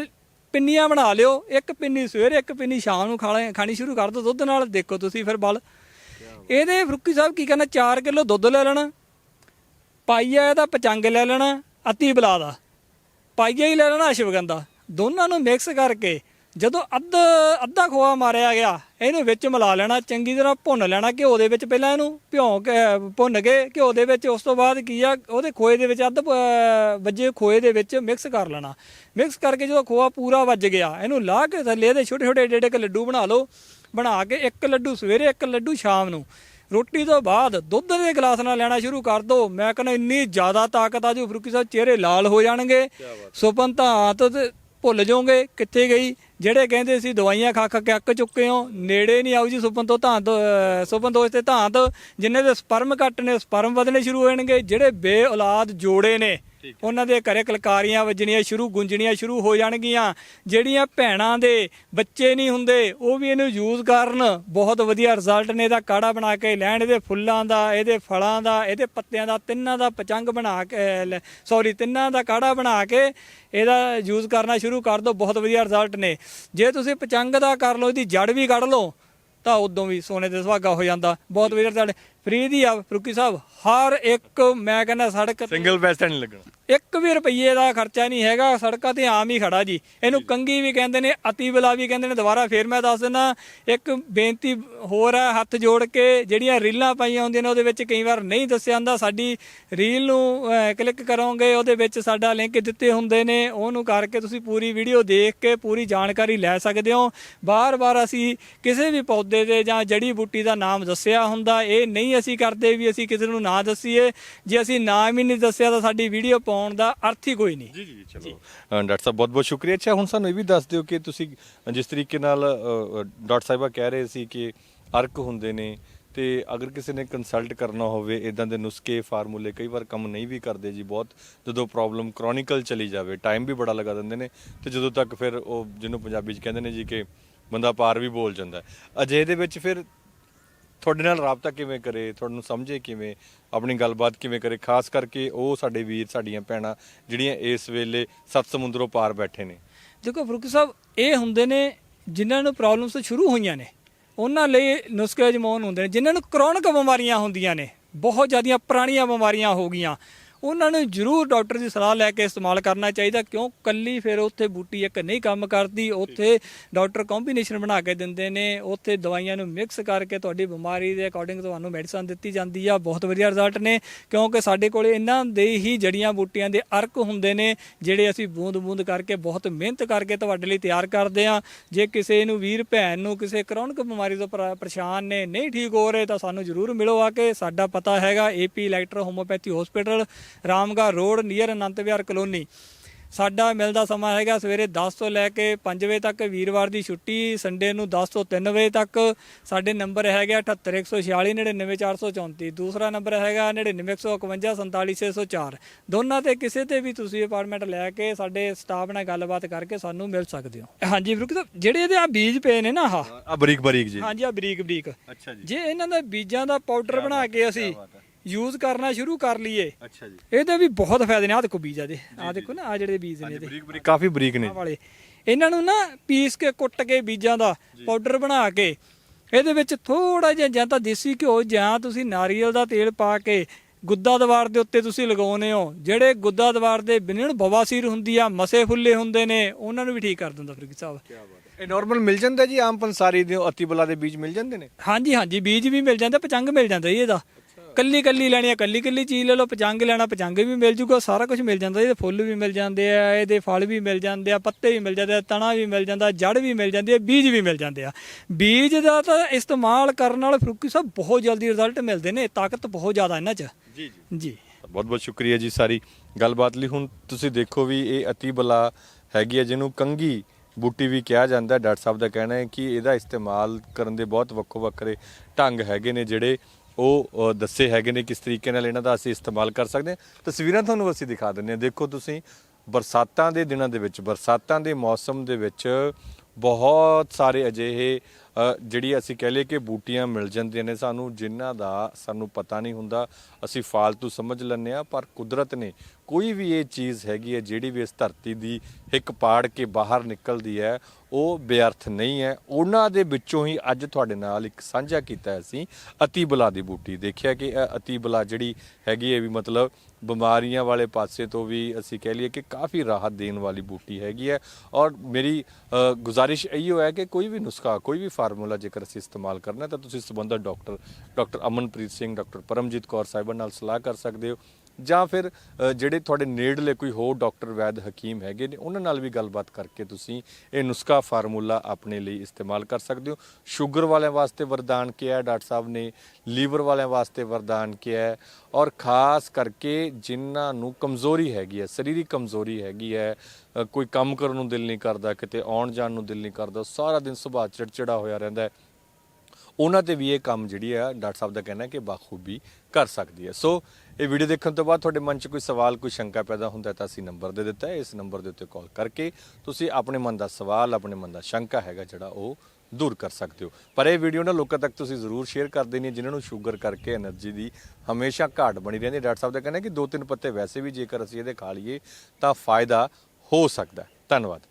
ਪਿੰਨੀਆਂ ਬਣਾ ਲਿਓ, ਇੱਕ ਪਿੰਨੀ ਸਵੇਰੇ, ਇੱਕ ਪਿੰਨੀ ਸ਼ਾਮ ਨੂੰ ਖਾਣਾ, ਖਾਣੀ ਸ਼ੁਰੂ ਕਰ ਦਿਓ ਦੁੱਧ ਨਾਲ, ਦੇਖੋ ਤੁਸੀਂ ਫਿਰ ਬਲ। ਇਹਦੇ ਫਰੁੱਕੀ ਸਾਹਿਬ ਕੀ ਕਰਨਾ 4 ਕਿਲੋ ਦੁੱਧ ਲੈ ਲੈਣਾ, ਪਾਈਆ ਇਹਦਾ ਪਚੰਗ ਲੈ ਲੈਣਾ ਅਤੀ ਬਲਾ ਦਾ। ਪਾਈਆ ਹੀ ਲੈ ਲੈਣਾ ਅਸ਼ਵਗੰਧਾ। ਦੋਨਾਂ ਨੂੰ ਮਿਕਸ ਕਰਕੇ ਜਦੋਂ ਅੱਧ ਅੱਧਾ ਖੋਆ ਮਾਰਿਆ ਗਿਆ ਇਹਨੂੰ ਵਿੱਚ ਮਿਲਾ ਲੈਣਾ ਚੰਗੀ ਤਰ੍ਹਾਂ ਭੁੰਨ ਲੈਣਾ ਘਿਓ ਦੇ ਵਿੱਚ ਪਹਿਲਾਂ ਇਹਨੂੰ ਭਿਉਂ ਕੇ ਭੁੰਨ ਕੇ ਘਿਓ ਦੇ ਵਿੱਚ ਉਸ ਤੋਂ ਬਾਅਦ ਕੀ ਆ ਉਹਦੇ ਖੋਏ ਦੇ ਵਿੱਚ ਅੱਧ ਵੱਜੇ ਖੋਏ ਦੇ ਵਿੱਚ ਮਿਕਸ ਕਰ ਲੈਣਾ। ਮਿਕਸ ਕਰਕੇ ਜਦੋਂ ਖੋਆ ਪੂਰਾ ਵੱਜ ਗਿਆ ਇਹਨੂੰ ਲਾ ਕੇ ਥੱਲੇ ਇਹਦੇ ਛੋਟੇ ਛੋਟੇ ਏਡੇ ਕੁ ਲੱਡੂ ਬਣਾ ਲਓ ਬਣਾ ਕੇ ਇੱਕ ਲੱਡੂ ਸਵੇਰੇ ਇੱਕ ਲੱਡੂ ਸ਼ਾਮ ਨੂੰ। ਰੋਟੀ ਤੋਂ ਬਾਅਦ ਦੁੱਧ ਦੇ ਗਲਾਸ ਨਾਲ ਲੈਣਾ ਸ਼ੁਰੂ ਕਰ ਦੋ। ਮੈਂ ਕਹਿੰਦਾ ਇੰਨੀ ਜ਼ਿਆਦਾ ਤਾਕਤ ਆ ਜੋ ਫਰੂਕੀ ਸਾਹਿਬ ਚਿਹਰੇ ਲਾਲ ਹੋ ਜਾਣਗੇ। ਸੁਪਨ ਤਾਂ ਆਤ ਤੇ ਭੁੱਲ ਜਾਓਗੇ ਕਿੱਥੇ ਗਈ? ਜਿਹੜੇ ਕਹਿੰਦੇ ਸੀ ਦਵਾਈਆਂ ਖਾ ਖਾ ਕੇ ਅੱਕ ਚੁੱਕੇ ਹੋ, ਨੇੜੇ ਨਹੀਂ ਆਓ ਜੀ ਸੁਪਨ ਤੋਂ ਧਾਂ ਤੋਂ ਅਹ, ਸੁਪਨ ਦੋਸ਼ ਤੇ ਧਾਂਤ ਤੋਂ ਜਿਨ੍ਹਾਂ ਦੇ ਸਪਰਮ ਘੱਟ ਨੇ ਸਪਰਮ ਵਧਣੇ ਸ਼ੁਰੂ ਹੋਣਗੇ ਜਿਹੜੇ ਬੇ ਔਲਾਦ ਜੋੜੇ ਨੇ। ਉਹਨਾਂ ਦੇ ਘਰੇ ਕਲਕਾਰੀਆਂ ਵੱਜਣੀਆਂ ਸ਼ੁਰੂ ਗੁੰਜਣੀਆਂ ਸ਼ੁਰੂ ਹੋ ਜਾਣਗੀਆਂ। ਜਿਹੜੀਆਂ ਭੈਣਾਂ ਦੇ ਬੱਚੇ ਨਹੀਂ ਹੁੰਦੇ ਉਹ ਵੀ ਇਹਨੂੰ ਯੂਜ਼ ਕਰਨ। ਬਹੁਤ ਵਧੀਆ ਰਿਜ਼ਲਟ ਨੇ ਇਹਦਾ ਕਾੜਾ ਬਣਾ ਕੇ ਲੈਣ। ਇਹਦੇ ਫੁੱਲਾਂ ਦਾ ਇਹਦੇ ਫਲਾਂ ਦਾ ਇਹਦੇ ਪੱਤਿਆਂ ਦਾ ਤਿੰਨਾਂ ਦਾ ਪਚੰਗ ਬਣਾ ਕੇ ਸੌਰੀ ਤਿੰਨਾਂ ਦਾ ਕਾੜਾ ਬਣਾ ਕੇ ਇਹਦਾ ਯੂਜ਼ ਕਰਨਾ ਸ਼ੁਰੂ ਕਰ ਦਿਓ ਬਹੁਤ ਵਧੀਆ ਰਿਜ਼ਲਟ ਨੇ। ਜੇ ਤੁਸੀਂ ਪਚੰਗ ਦਾ ਕਰ ਲਓ ਇਹਦੀ ਜੜ ਵੀ ਕੱਢ ਲਓ ਤਾਂ ਉਦੋਂ ਵੀ ਸੋਨੇ ਦੇ ਸੁਹਾਗਾ ਹੋ ਜਾਂਦਾ। ਬਹੁਤ ਵਧੀਆ ਰਿਜ਼ਲਟ ਫ੍ਰੀ ਦੀ ਆ ਫਰੂਕੀ ਸਾਹਿਬ ਹਰ ਇੱਕ ਮੈਂ ਕਹਿੰਦਾ ਸੜਕ ਸਿੰਗਲ ਪੈਸਾ ਨਹੀਂ ਲੱਗਣਾ। ਇੱਕ ਵੀ ਰੁਪਈਏ ਦਾ ਖਰਚਾ ਨਹੀਂ ਹੈਗਾ ਸੜਕਾਂ ਤੇ ਆਮ ਹੀ ਖੜਾ ਜੀ। ਇਹਨੂੰ ਕੰਗੀ ਵੀ ਕਹਿੰਦੇ ਨੇ ਅਤੀ ਬਲਾ ਵੀ ਕਹਿੰਦੇ ਨੇ ਦੁਬਾਰਾ ਫੇਰ ਮੈਂ ਦੱਸ ਦਿੰਦਾ ਇੱਕ ਬੇਨਤੀ ਹੋਰ ਹੈ ਹੱਥ ਜੋੜ ਕੇ ਜਿਹੜੀਆਂ ਰੀਲਾਂ ਪਾਈਆਂ ਹੁੰਦੀਆਂ ਨੇ ਉਹਦੇ ਵਿੱਚ ਕਈ ਵਾਰ ਨਹੀਂ ਦੱਸਿਆ ਹੁੰਦਾ ਸਾਡੀ ਰੀਲ ਨੂੰ ਕਲਿੱਕ ਕਰੋਗੇ ਉਹਦੇ ਵਿੱਚ ਸਾਡਾ ਲਿੰਕ ਦਿੱਤੇ ਹੁੰਦੇ ਨੇ ਉਹਨੂੰ ਕਰਕੇ ਤੁਸੀਂ ਪੂਰੀ ਵੀਡੀਓ ਦੇਖ ਕੇ ਪੂਰੀ ਜਾਣਕਾਰੀ ਲੈ ਸਕਦੇ ਹੋ। ਬਾਰ-ਬਾਰ ਅਸੀਂ ਕਿਸੇ ਵੀ ਪੌਦੇ ਦੇ ਜਾਂ ਜੜੀ ਬੂਟੀ ਦਾ ਨਾਮ ਦੱਸਿਆ ਹੁੰਦਾ ਇਹ ਨਹੀਂ ਅਸੀਂ ਕਰਦੇ ਵੀ ਅਸੀਂ ਕਿਸੇ ਨੂੰ ਨਾ ਦੱਸੀਏ। ਜੇ ਅਸੀਂ ਨਾਮ ਹੀ ਨਹੀਂ ਦੱਸਿਆ ਤਾਂ ਸਾਡੀ ਵੀਡੀਓ ਪਾਉਣ ਦਾ ਅਰਥ ਹੀ ਕੋਈ ਨਹੀਂ। ਜੀ ਜੀ ਚਲੋ। ਅ, ਡਾਕਟਰ ਸਾਹਿਬ ਬਹੁਤ ਬਹੁਤ ਸ਼ੁਕਰੀਆ। ਅੱਛਾ ਹੁਣ ਸਾਨੂੰ ਇਹ ਵੀ ਦੱਸ ਦਿਓ ਕਿ ਤੁਸੀਂ ਜਿਸ ਤਰੀਕੇ ਨਾਲ ਅ, ਅ, ਡਾਕਟਰ ਸਾਹਿਬਾ ਕਹਿ ਰਹੇ ਸੀ ਕਿ ਅਰਕ ਹੁੰਦੇ ਨੇ ਤੇ ਅਗਰ ਕਿਸੇ ਨੇ ਕੰਸਲਟ ਕਰਨਾ ਹੋਵੇ ਇਦਾਂ ਦੇ ਨੁਸਖੇ ਫਾਰਮੂਲੇ ਕਈ ਵਾਰ ਕੰਮ ਨਹੀਂ ਵੀ ਕਰਦੇ ਜੀ ਬਹੁਤ ਜਦੋਂ ਪ੍ਰੋਬਲਮ ਕ੍ਰੋਨਿਕਲ ਚਲੀ ਜਾਵੇ ਟਾਈਮ ਵੀ ਬੜਾ ਲਗਾ ਦਿੰਦੇ ਨੇ ਤੇ ਜਦੋਂ ਤੱਕ ਫਿਰ ਉਹ ਜਿਹਨੂੰ ਪੰਜਾਬੀ 'ਚ ਕਹਿੰਦੇ ਨੇ ਜੀ ਕਿ ਬੰਦਾ ਪਾਰ ਵੀ ਬੋਲ ਜਾਂਦਾ। ਹੈ। ਅਜੇ ਦੇ ਵਿੱਚ ਫਿਰ ਤੁਹਾਡੇ ਨਾਲ ਰਾਬਤਾ ਕਿਵੇਂ ਕਰੇ, ਤੁਹਾਨੂੰ ਸਮਝੇ ਕਿਵੇਂ, ਆਪਣੀ ਗੱਲਬਾਤ ਕਿਵੇਂ ਕਰੇ, ਖਾਸ ਕਰਕੇ ਉਹ ਸਾਡੇ ਵੀਰ, ਸਾਡੀਆਂ ਭੈਣਾਂ ਜਿਹੜੀਆਂ ਇਸ ਵੇਲੇ ਸੱਤ ਸਮੁੰਦਰੋਂ ਪਾਰ ਬੈਠੇ ਨੇ। ਦੇਖੋ, ਫਰੂਕੀ ਸਾਹਿਬ, ਇਹ ਹੁੰਦੇ ਨੇ ਜਿਨ੍ਹਾਂ ਨੂੰ ਪ੍ਰੋਬਲਮਸ ਸ਼ੁਰੂ ਹੋਈਆਂ ਨੇ। ਉਹਨਾਂ ਲਈ ਨੁਸਖੇ ਅਜਮਾਉਣ ਹੁੰਦੇ ਨੇ, ਜਿਨ੍ਹਾਂ ਨੂੰ ਕਰੋਨਿਕ ਬਿਮਾਰੀਆਂ ਹੁੰਦੀਆਂ ਨੇ, ਬਹੁਤ ਜ਼ਿਆਦੀਆਂ ਪੁਰਾਣੀਆਂ ਬਿਮਾਰੀਆਂ ਹੋ ਗਈਆਂ। ਉਹਨਾਂ ਨੂੰ ਜ਼ਰੂਰ ਡਾਕਟਰ ਦੀ ਸਲਾਹ ਲੈ ਕੇ ਇਸਤੇਮਾਲ ਕਰਨਾ ਚਾਹੀਦਾ, ਕਿਉਂ? ਕੱਲੀ ਫਿਰ ਉੱਥੇ ਬੂਟੀ ਇੱਕ ਨਹੀਂ ਕੰਮ ਕਰਦੀ, ਉੱਥੇ ਡਾਕਟਰ ਕੰਬੀਨੇਸ਼ਨ ਬਣਾ ਕੇ ਦਿੰਦੇ ਨੇ, ਉੱਥੇ ਦਵਾਈਆਂ ਨੂੰ ਮਿਕਸ ਕਰਕੇ ਤੁਹਾਡੀ ਬਿਮਾਰੀ ਦੇ ਅਕੋਰਡਿੰਗ ਤੁਹਾਨੂੰ ਮੈਡੀਸਨ ਦਿੱਤੀ ਜਾਂਦੀ ਆ। ਬਹੁਤ ਵਧੀਆ ਰਿਜ਼ਲਟ ਨੇ, ਕਿਉਂਕਿ ਸਾਡੇ ਕੋਲੇ ਇਹਨਾਂ ਦੇ ਹੀ ਜੜੀਆਂ ਬੂਟੀਆਂ ਦੇ ਅਰਕ ਹੁੰਦੇ ਨੇ, ਜਿਹੜੇ ਅਸੀਂ ਬੂੰਦ-ਬੂੰਦ ਕਰਕੇ ਬਹੁਤ ਮਿਹਨਤ ਕਰਕੇ ਤੁਹਾਡੇ ਲਈ ਤਿਆਰ ਕਰਦੇ ਆ। ਜੇ ਕਿਸੇ ਨੂੰ ਵੀਰ ਭੈਣ ਨੂੰ ਕਿਸੇ ਕਰੋਨਿਕ ਬਿਮਾਰੀ ਤੋਂ ਪਰੇਸ਼ਾਨ ਨੇ, ਨਹੀਂ ਠੀਕ ਹੋ ਰਹੇ, ਤਾਂ ਸਾਨੂੰ ਜ਼ਰੂਰ ਮਿਲੋ ਆ ਕੇ। ਸਾਡਾ ਪਤਾ ਹੈਗਾ AP electro homoeopathy hospital Ramgarh road near Anant Vihar colony. ਸਾਡਾ ਮਿਲਦਾ ਸਮਾਂ ਹੈਗਾ ਸਵੇਰੇ 10 ਤੋਂ ਲੈ ਕੇ 5 ਵਜੇ ਤੱਕ ਵੀਰਵਾਰ ਦੀ ਛੁੱਟੀ ਸੰਡੇ ਨੂੰ 10 ਤੋਂ 3 ਵਜੇ ਤੱਕ। ਸਾਡੇ ਨੰਬਰ ਹੈਗਾ 78146 99434 ਦੂਸਰਾ ਨੰਬਰ ਹੈਗਾ 99151 47604 ਦੋਨਾਂ ਤੇ ਕਿਸੇ ਤੇ ਵੀ ਤੁਸੀਂ ਅਪਾਰਟਮੈਂਟ ਲੈ ਕੇ ਸਾਡੇ ਸਟਾਫ ਨਾਲ ਗੱਲਬਾਤ ਕਰਕੇ ਸਾਨੂੰ ਮਿਲ ਸਕਦੇ ਹੋ। ਹਾਂਜੀ ਫਰੂਕ ਸਾਹਿਬ ਜਿਹੜੇ ਇਹਦੇ ਆ ਬੀਜ ਪਏ ਨੇ ਨਾ ਆਹ। ਆ ਬਰੀਕ ਬਰੀਕ ਜੀ। ਹਾਂਜੀ ਆ ਬਰੀਕ ਬਰੀਕ ਅੱਛਾ ਜੀ। ਜੇ ਇਹਨਾਂ ਦੇ ਬੀਜਾਂ ਦਾ ਪਾਊਡਰ ਬਣਾ ਕੇ ਅਸੀਂ ਯੂਜ਼ ਕਰਨਾ ਸ਼ੁਰੂ ਕਰ ਲਈਏ। ਅੱਛਾ ਜੀ। ਇਹਦੇ ਵੀ ਬਹੁਤ ਫਾਇਦੇ ਨੇ। ਆਹ ਦੇਖੋ ਬੀਜ ਆ ਦੇ ਆਹ ਦੇਖੋ ਨਾ ਆ ਜਿਹੜੇ ਬੀਜ ਨੇ ਇਹਦੇ। ਬਰੀਕ ਬਰੀਕ ਕਾਫੀ ਬਰੀਕ ਨੇ। ਆਹ ਵਾਲੇ। ਇਹਨਾਂ ਨੂੰ ਨਾ ਪੀਸ ਕੇ ਕੁੱਟ ਕੇ ਬੀਜਾਂ ਦਾ ਪਾਊਡਰ ਬਣਾ ਕੇ ਇਹਦੇ ਵਿੱਚ ਥੋੜਾ ਜਿਹਾ ਜਾਂ ਤਾਂ ਦੇਸੀ ਘਿਓ ਜਾਂ ਤੁਸੀਂ ਨਾਰੀਅਲ ਦਾ ਤੇਲ ਪਾ ਕੇ ਗੁੱਦਾ ਦਵਾਰ ਦੇ ਉੱਤੇ ਤੁਸੀਂ ਲਗਾਉਨੇ ਹੋ। ਜਿਹੜੇ ਗੁੱਦਾ ਦਵਾਰ ਦੇ ਬਿਨਣ ਬਵਾਸੀਰ ਹੁੰਦੀ ਆ ਮਸੇ ਫੁੱਲੇ ਹੁੰਦੇ ਨੇ ਉਹਨਾਂ ਨੂੰ ਵੀ ਠੀਕ ਕਰ ਦਿੰਦਾ ਫਰੀਦ ਸਾਹਿਬ। ਇਹ ਨਾਰਮਲ ਮਿਲ ਜਾਂਦਾ ਜੀ? ਆਮ ਪੰਸਾਰੀ ਦੇ ਅਤੀ ਬਲਾ ਦੇ ਬੀਜ ਮਿਲ ਜਾਂਦੇ ਨੇ? ਹਾਂਜੀ ਹਾਂਜੀ। ਬੀਜ ਵੀ ਮਿਲ ਜਾਂਦੇ ਪਚੰਗ ਮਿਲ ਜਾਂਦਾ ਜੀ ਇਹਦਾ। ਕੱਲੀ ਕੱਲੀ ਲੈਣੀ ਆ ਕੱਲੀ ਕੱਲੀ ਚੀਜ਼ ਲੈ ਲਓ ਪਚੰਗ ਲੈਣਾ ਪਚੰਗ ਵੀ ਮਿਲ ਜੂਗਾ ਸਾਰਾ ਕੁਝ ਮਿਲ ਜਾਂਦਾ ਇਹਦੇ ਫੁੱਲ ਵੀ ਮਿਲ ਜਾਂਦੇ ਆ ਇਹਦੇ ਫਲ ਵੀ ਮਿਲ ਜਾਂਦੇ ਆ ਪੱਤੇ ਵੀ ਮਿਲ ਜਾਂਦੇ ਆ ਤਣਾ ਵੀ ਮਿਲ ਜਾਂਦਾ ਜੜ ਵੀ ਮਿਲ ਜਾਂਦੀ ਹੈ ਬੀਜ ਵੀ ਮਿਲ ਜਾਂਦੇ ਆ। ਬੀਜ ਦਾ ਤਾਂ ਇਸਤੇਮਾਲ ਕਰਨ ਨਾਲ ਫਰੂਕੀ ਸਾਹਿਬ ਬਹੁਤ ਜਲਦੀ ਰਿਜ਼ਲਟ ਮਿਲਦੇ ਨੇ ਤਾਕਤ ਬਹੁਤ ਜ਼ਿਆਦਾ ਇਹਨਾਂ 'ਚ। ਜੀ ਜੀ। ਬਹੁਤ ਬਹੁਤ ਸ਼ੁਕਰੀਆ ਜੀ ਸਾਰੀ ਗੱਲਬਾਤ ਲਈ। ਹੁਣ ਤੁਸੀਂ ਦੇਖੋ ਵੀ ਇਹ ਅਤੀ ਬਲਾ ਹੈਗੀ ਹੈ ਜਿਹਨੂੰ ਕੰਗੀ ਬੂਟੀ ਵੀ ਕਿਹਾ ਜਾਂਦਾ। ਹੈ। ਡਾਕਟਰ ਸਾਹਿਬ ਦਾ ਕਹਿਣਾ ਹੈ ਕਿ ਇਹਦਾ ਇਸਤੇਮਾਲ ਕਰਨ ਦੇ ਬਹੁਤ ਵੱਖੋ ਵੱਖਰੇ ਢੰਗ ਹੈਗੇ ਨੇ ਜਿਹੜੇ ਉਹ ਦੱਸੇ ਹੈਗੇ ਨੇ ਕਿਸ ਤਰੀਕੇ ਨਾਲ ਇਹਨਾਂ ਦਾ ਅਸੀਂ ਇਸਤੇਮਾਲ ਕਰ ਸਕਦੇ ਹਾਂ। ਤਸਵੀਰਾਂ ਤੁਹਾਨੂੰ ਅਸੀਂ ਦਿਖਾ ਦਿੰਦੇ ਹਾਂ। ਦੇਖੋ ਤੁਸੀਂ, ਬਰਸਾਤਾਂ ਦੇ ਦਿਨਾਂ ਦੇ ਵਿੱਚ, ਬਰਸਾਤਾਂ ਦੇ ਮੌਸਮ ਦੇ ਵਿੱਚ ਬਹੁਤ ਸਾਰੇ ਅਜਿਹੇ ਜਿਹੜੀ ਅਸੀਂ ਕਹਿ ਲਈਏ ਕਿ ਬੂਟੀਆਂ ਮਿਲ ਜਾਂਦੀਆਂ ਨੇ ਸਾਨੂੰ, ਜਿਨ੍ਹਾਂ ਦਾ ਸਾਨੂੰ ਪਤਾ ਨਹੀਂ ਹੁੰਦਾ, ਅਸੀਂ ਫਾਲਤੂ ਸਮਝ ਲੈਂਦੇ ਆ ਪਰ ਕੁਦਰਤ ਨੇ ਕੋਈ ਵੀ ਇਹ ਚੀਜ਼ ਹੈਗੀ ਹੈ, ਜਿਹੜੀ ਵੀ ਇਸ ਧਰਤੀ ਦੀ ਇੱਕ ਪਾੜ ਕੇ ਬਾਹਰ ਨਿਕਲਦੀ ਹੈ, ਉਹ ਬੇਅਰਥ ਨਹੀਂ ਹੈ। ਉਹਨਾਂ ਦੇ ਵਿੱਚੋਂ ਹੀ ਅੱਜ ਤੁਹਾਡੇ ਨਾਲ ਇੱਕ ਸਾਂਝਾ ਕੀਤਾ ਅਸੀਂ, ਅਤੀਬਲਾ ਦੀ ਬੂਟੀ। ਦੇਖਿਆ ਕਿ ਇਹ ਅਤੀ ਜਿਹੜੀ ਹੈਗੀ ਹੈ ਵੀ ਮਤਲਬ ਬਿਮਾਰੀਆਂ ਵਾਲੇ ਪਾਸੇ ਤੋਂ ਵੀ ਅਸੀਂ ਕਹਿ ਲਈਏ ਕਿ ਕਾਫੀ ਰਾਹਤ ਦੇਣ ਵਾਲੀ ਬੂਟੀ ਹੈਗੀ ਹੈ। ਔਰ ਮੇਰੀ ਗੁਜ਼ਾਰਿਸ਼ ਇਹੀ ਹੈ ਕਿ ਕੋਈ ਵੀ ਨੁਸਖਾ, ਕੋਈ ਵੀ ਫਾਰਮੂਲਾ ਜੇਕਰ ਅਸੀਂ ਇਸਤੇਮਾਲ ਕਰਨਾ ਤਾਂ ਤੁਸੀਂ ਸੰਬੰਧਤ doctor doctor Amanpreet Singh, doctor Paramjit Kaur ਸਾਹਿਬਾਨ ਨਾਲ ਸਲਾਹ ਕਰ ਸਕਦੇ ਹੋ। ਜਾਂ ਫਿਰ ਜਿਹੜੇ ਤੁਹਾਡੇ ਨੇੜਲੇ ਕੋਈ ਹੋਰ ਡਾਕਟਰ ਵੈਦ ਹਕੀਮ ਹੈਗੇ ਨੇ, ਉਹਨਾਂ ਨਾਲ ਵੀ ਗੱਲਬਾਤ ਕਰਕੇ ਤੁਸੀਂ ਇਹ ਨੁਸਖਾ ਫਾਰਮੂਲਾ ਆਪਣੇ ਲਈ ਇਸਤੇਮਾਲ ਕਰ ਸਕਦੇ ਹੋ। ਸ਼ੂਗਰ ਵਾਲਿਆਂ ਵਾਸਤੇ ਵਰਦਾਨ ਕਿਹਾ ਹੈ, ਡਾਕਟਰ ਸਾਹਿਬ ਨੇ, ਲੀਵਰ ਵਾਲਿਆਂ ਵਾਸਤੇ ਵਰਦਾਨ ਕਿਹਾ ਹੈ, ਔਰ ਖਾਸ ਕਰਕੇ ਜਿਨ੍ਹਾਂ ਨੂੰ ਕਮਜ਼ੋਰੀ ਹੈਗੀ ਹੈ, ਸਰੀਰਕ ਕਮਜ਼ੋਰੀ ਹੈਗੀ ਹੈ ਕੋਈ ਕੰਮ ਕਰਨ ਨੂੰ ਦਿਲ ਨਹੀਂ ਕਰਦਾ, ਕਿਤੇ ਆਉਣ ਜਾਣ ਨੂੰ ਦਿਲ ਨਹੀਂ ਕਰਦਾ, ਸਾਰਾ ਦਿਨ ਸੁਭਾਅ ਚਿੜਚਿੜਾ ਹੋਇਆ ਰਹਿੰਦਾ ਹੈ। ਉਹਨਾਂ ਤੇ ਵੀ ਇਹ ਕੰਮ ਜਿਹੜੀ ਆ ਡਾਕਟਰ ਸਾਹਿਬ ਦਾ ਕਹਿਣਾ ਕਿ ਬਾਖੂਬੀ ਕਰ ਸਕਦੀ ਹੈ। ਸੋ ਇਹ ਵੀਡੀਓ ਦੇਖਣ ਤੋਂ ਬਾਅਦ ਤੁਹਾਡੇ ਮਨ 'ਚ ਕੋਈ ਸਵਾਲ, ਕੋਈ ਸ਼ੰਕਾ ਪੈਦਾ ਹੁੰਦਾ ਤਾਂ ਅਸੀਂ ਨੰਬਰ ਦੇ ਦਿੱਤਾ ਹੈ। ਇਸ ਨੰਬਰ ਦੇ ਉੱਤੇ ਕਾਲ ਕਰਕੇ ਤੁਸੀਂ ਆਪਣੇ ਮਨ ਦਾ ਸਵਾਲ, ਆਪਣੇ ਮਨ ਦਾ ਸ਼ੰਕਾ ਹੈਗਾ ਜਿਹੜਾ ਉਹ ਦੂਰ ਕਰ ਸਕਦੇ ਹੋ। ਪਰ ਇਹ ਵੀਡੀਓ ਨਾ ਲੋਕਾਂ ਤੱਕ ਤੁਸੀਂ ਜ਼ਰੂਰ ਸ਼ੇਅਰ ਕਰ ਦੇਣੀ ਹੈ, ਜਿਨ੍ਹਾਂ ਨੂੰ ਸ਼ੂਗਰ ਕਰਕੇ એનર્ਜੀ ਦੀ ਹਮੇਸ਼ਾ ਘਾਟ ਬਣੀ ਰਹਿੰਦੀ ਹੈ। ਡਾਕਟਰ ਸਾਹਿਬ ਦਾ ਕਹਿੰਦਾ ਕਿ ਦੋ ਤਿੰਨ ਪੱਤੇ ਵੈਸੇ ਵੀ ਜੇਕਰ ਅਸੀਂ ਇਹਦੇ ਖਾ ਲਈਏ ਤਾਂ ਫਾਇਦਾ ਹੋ ਸਕਦਾ ਧੰਨਵਾਦ।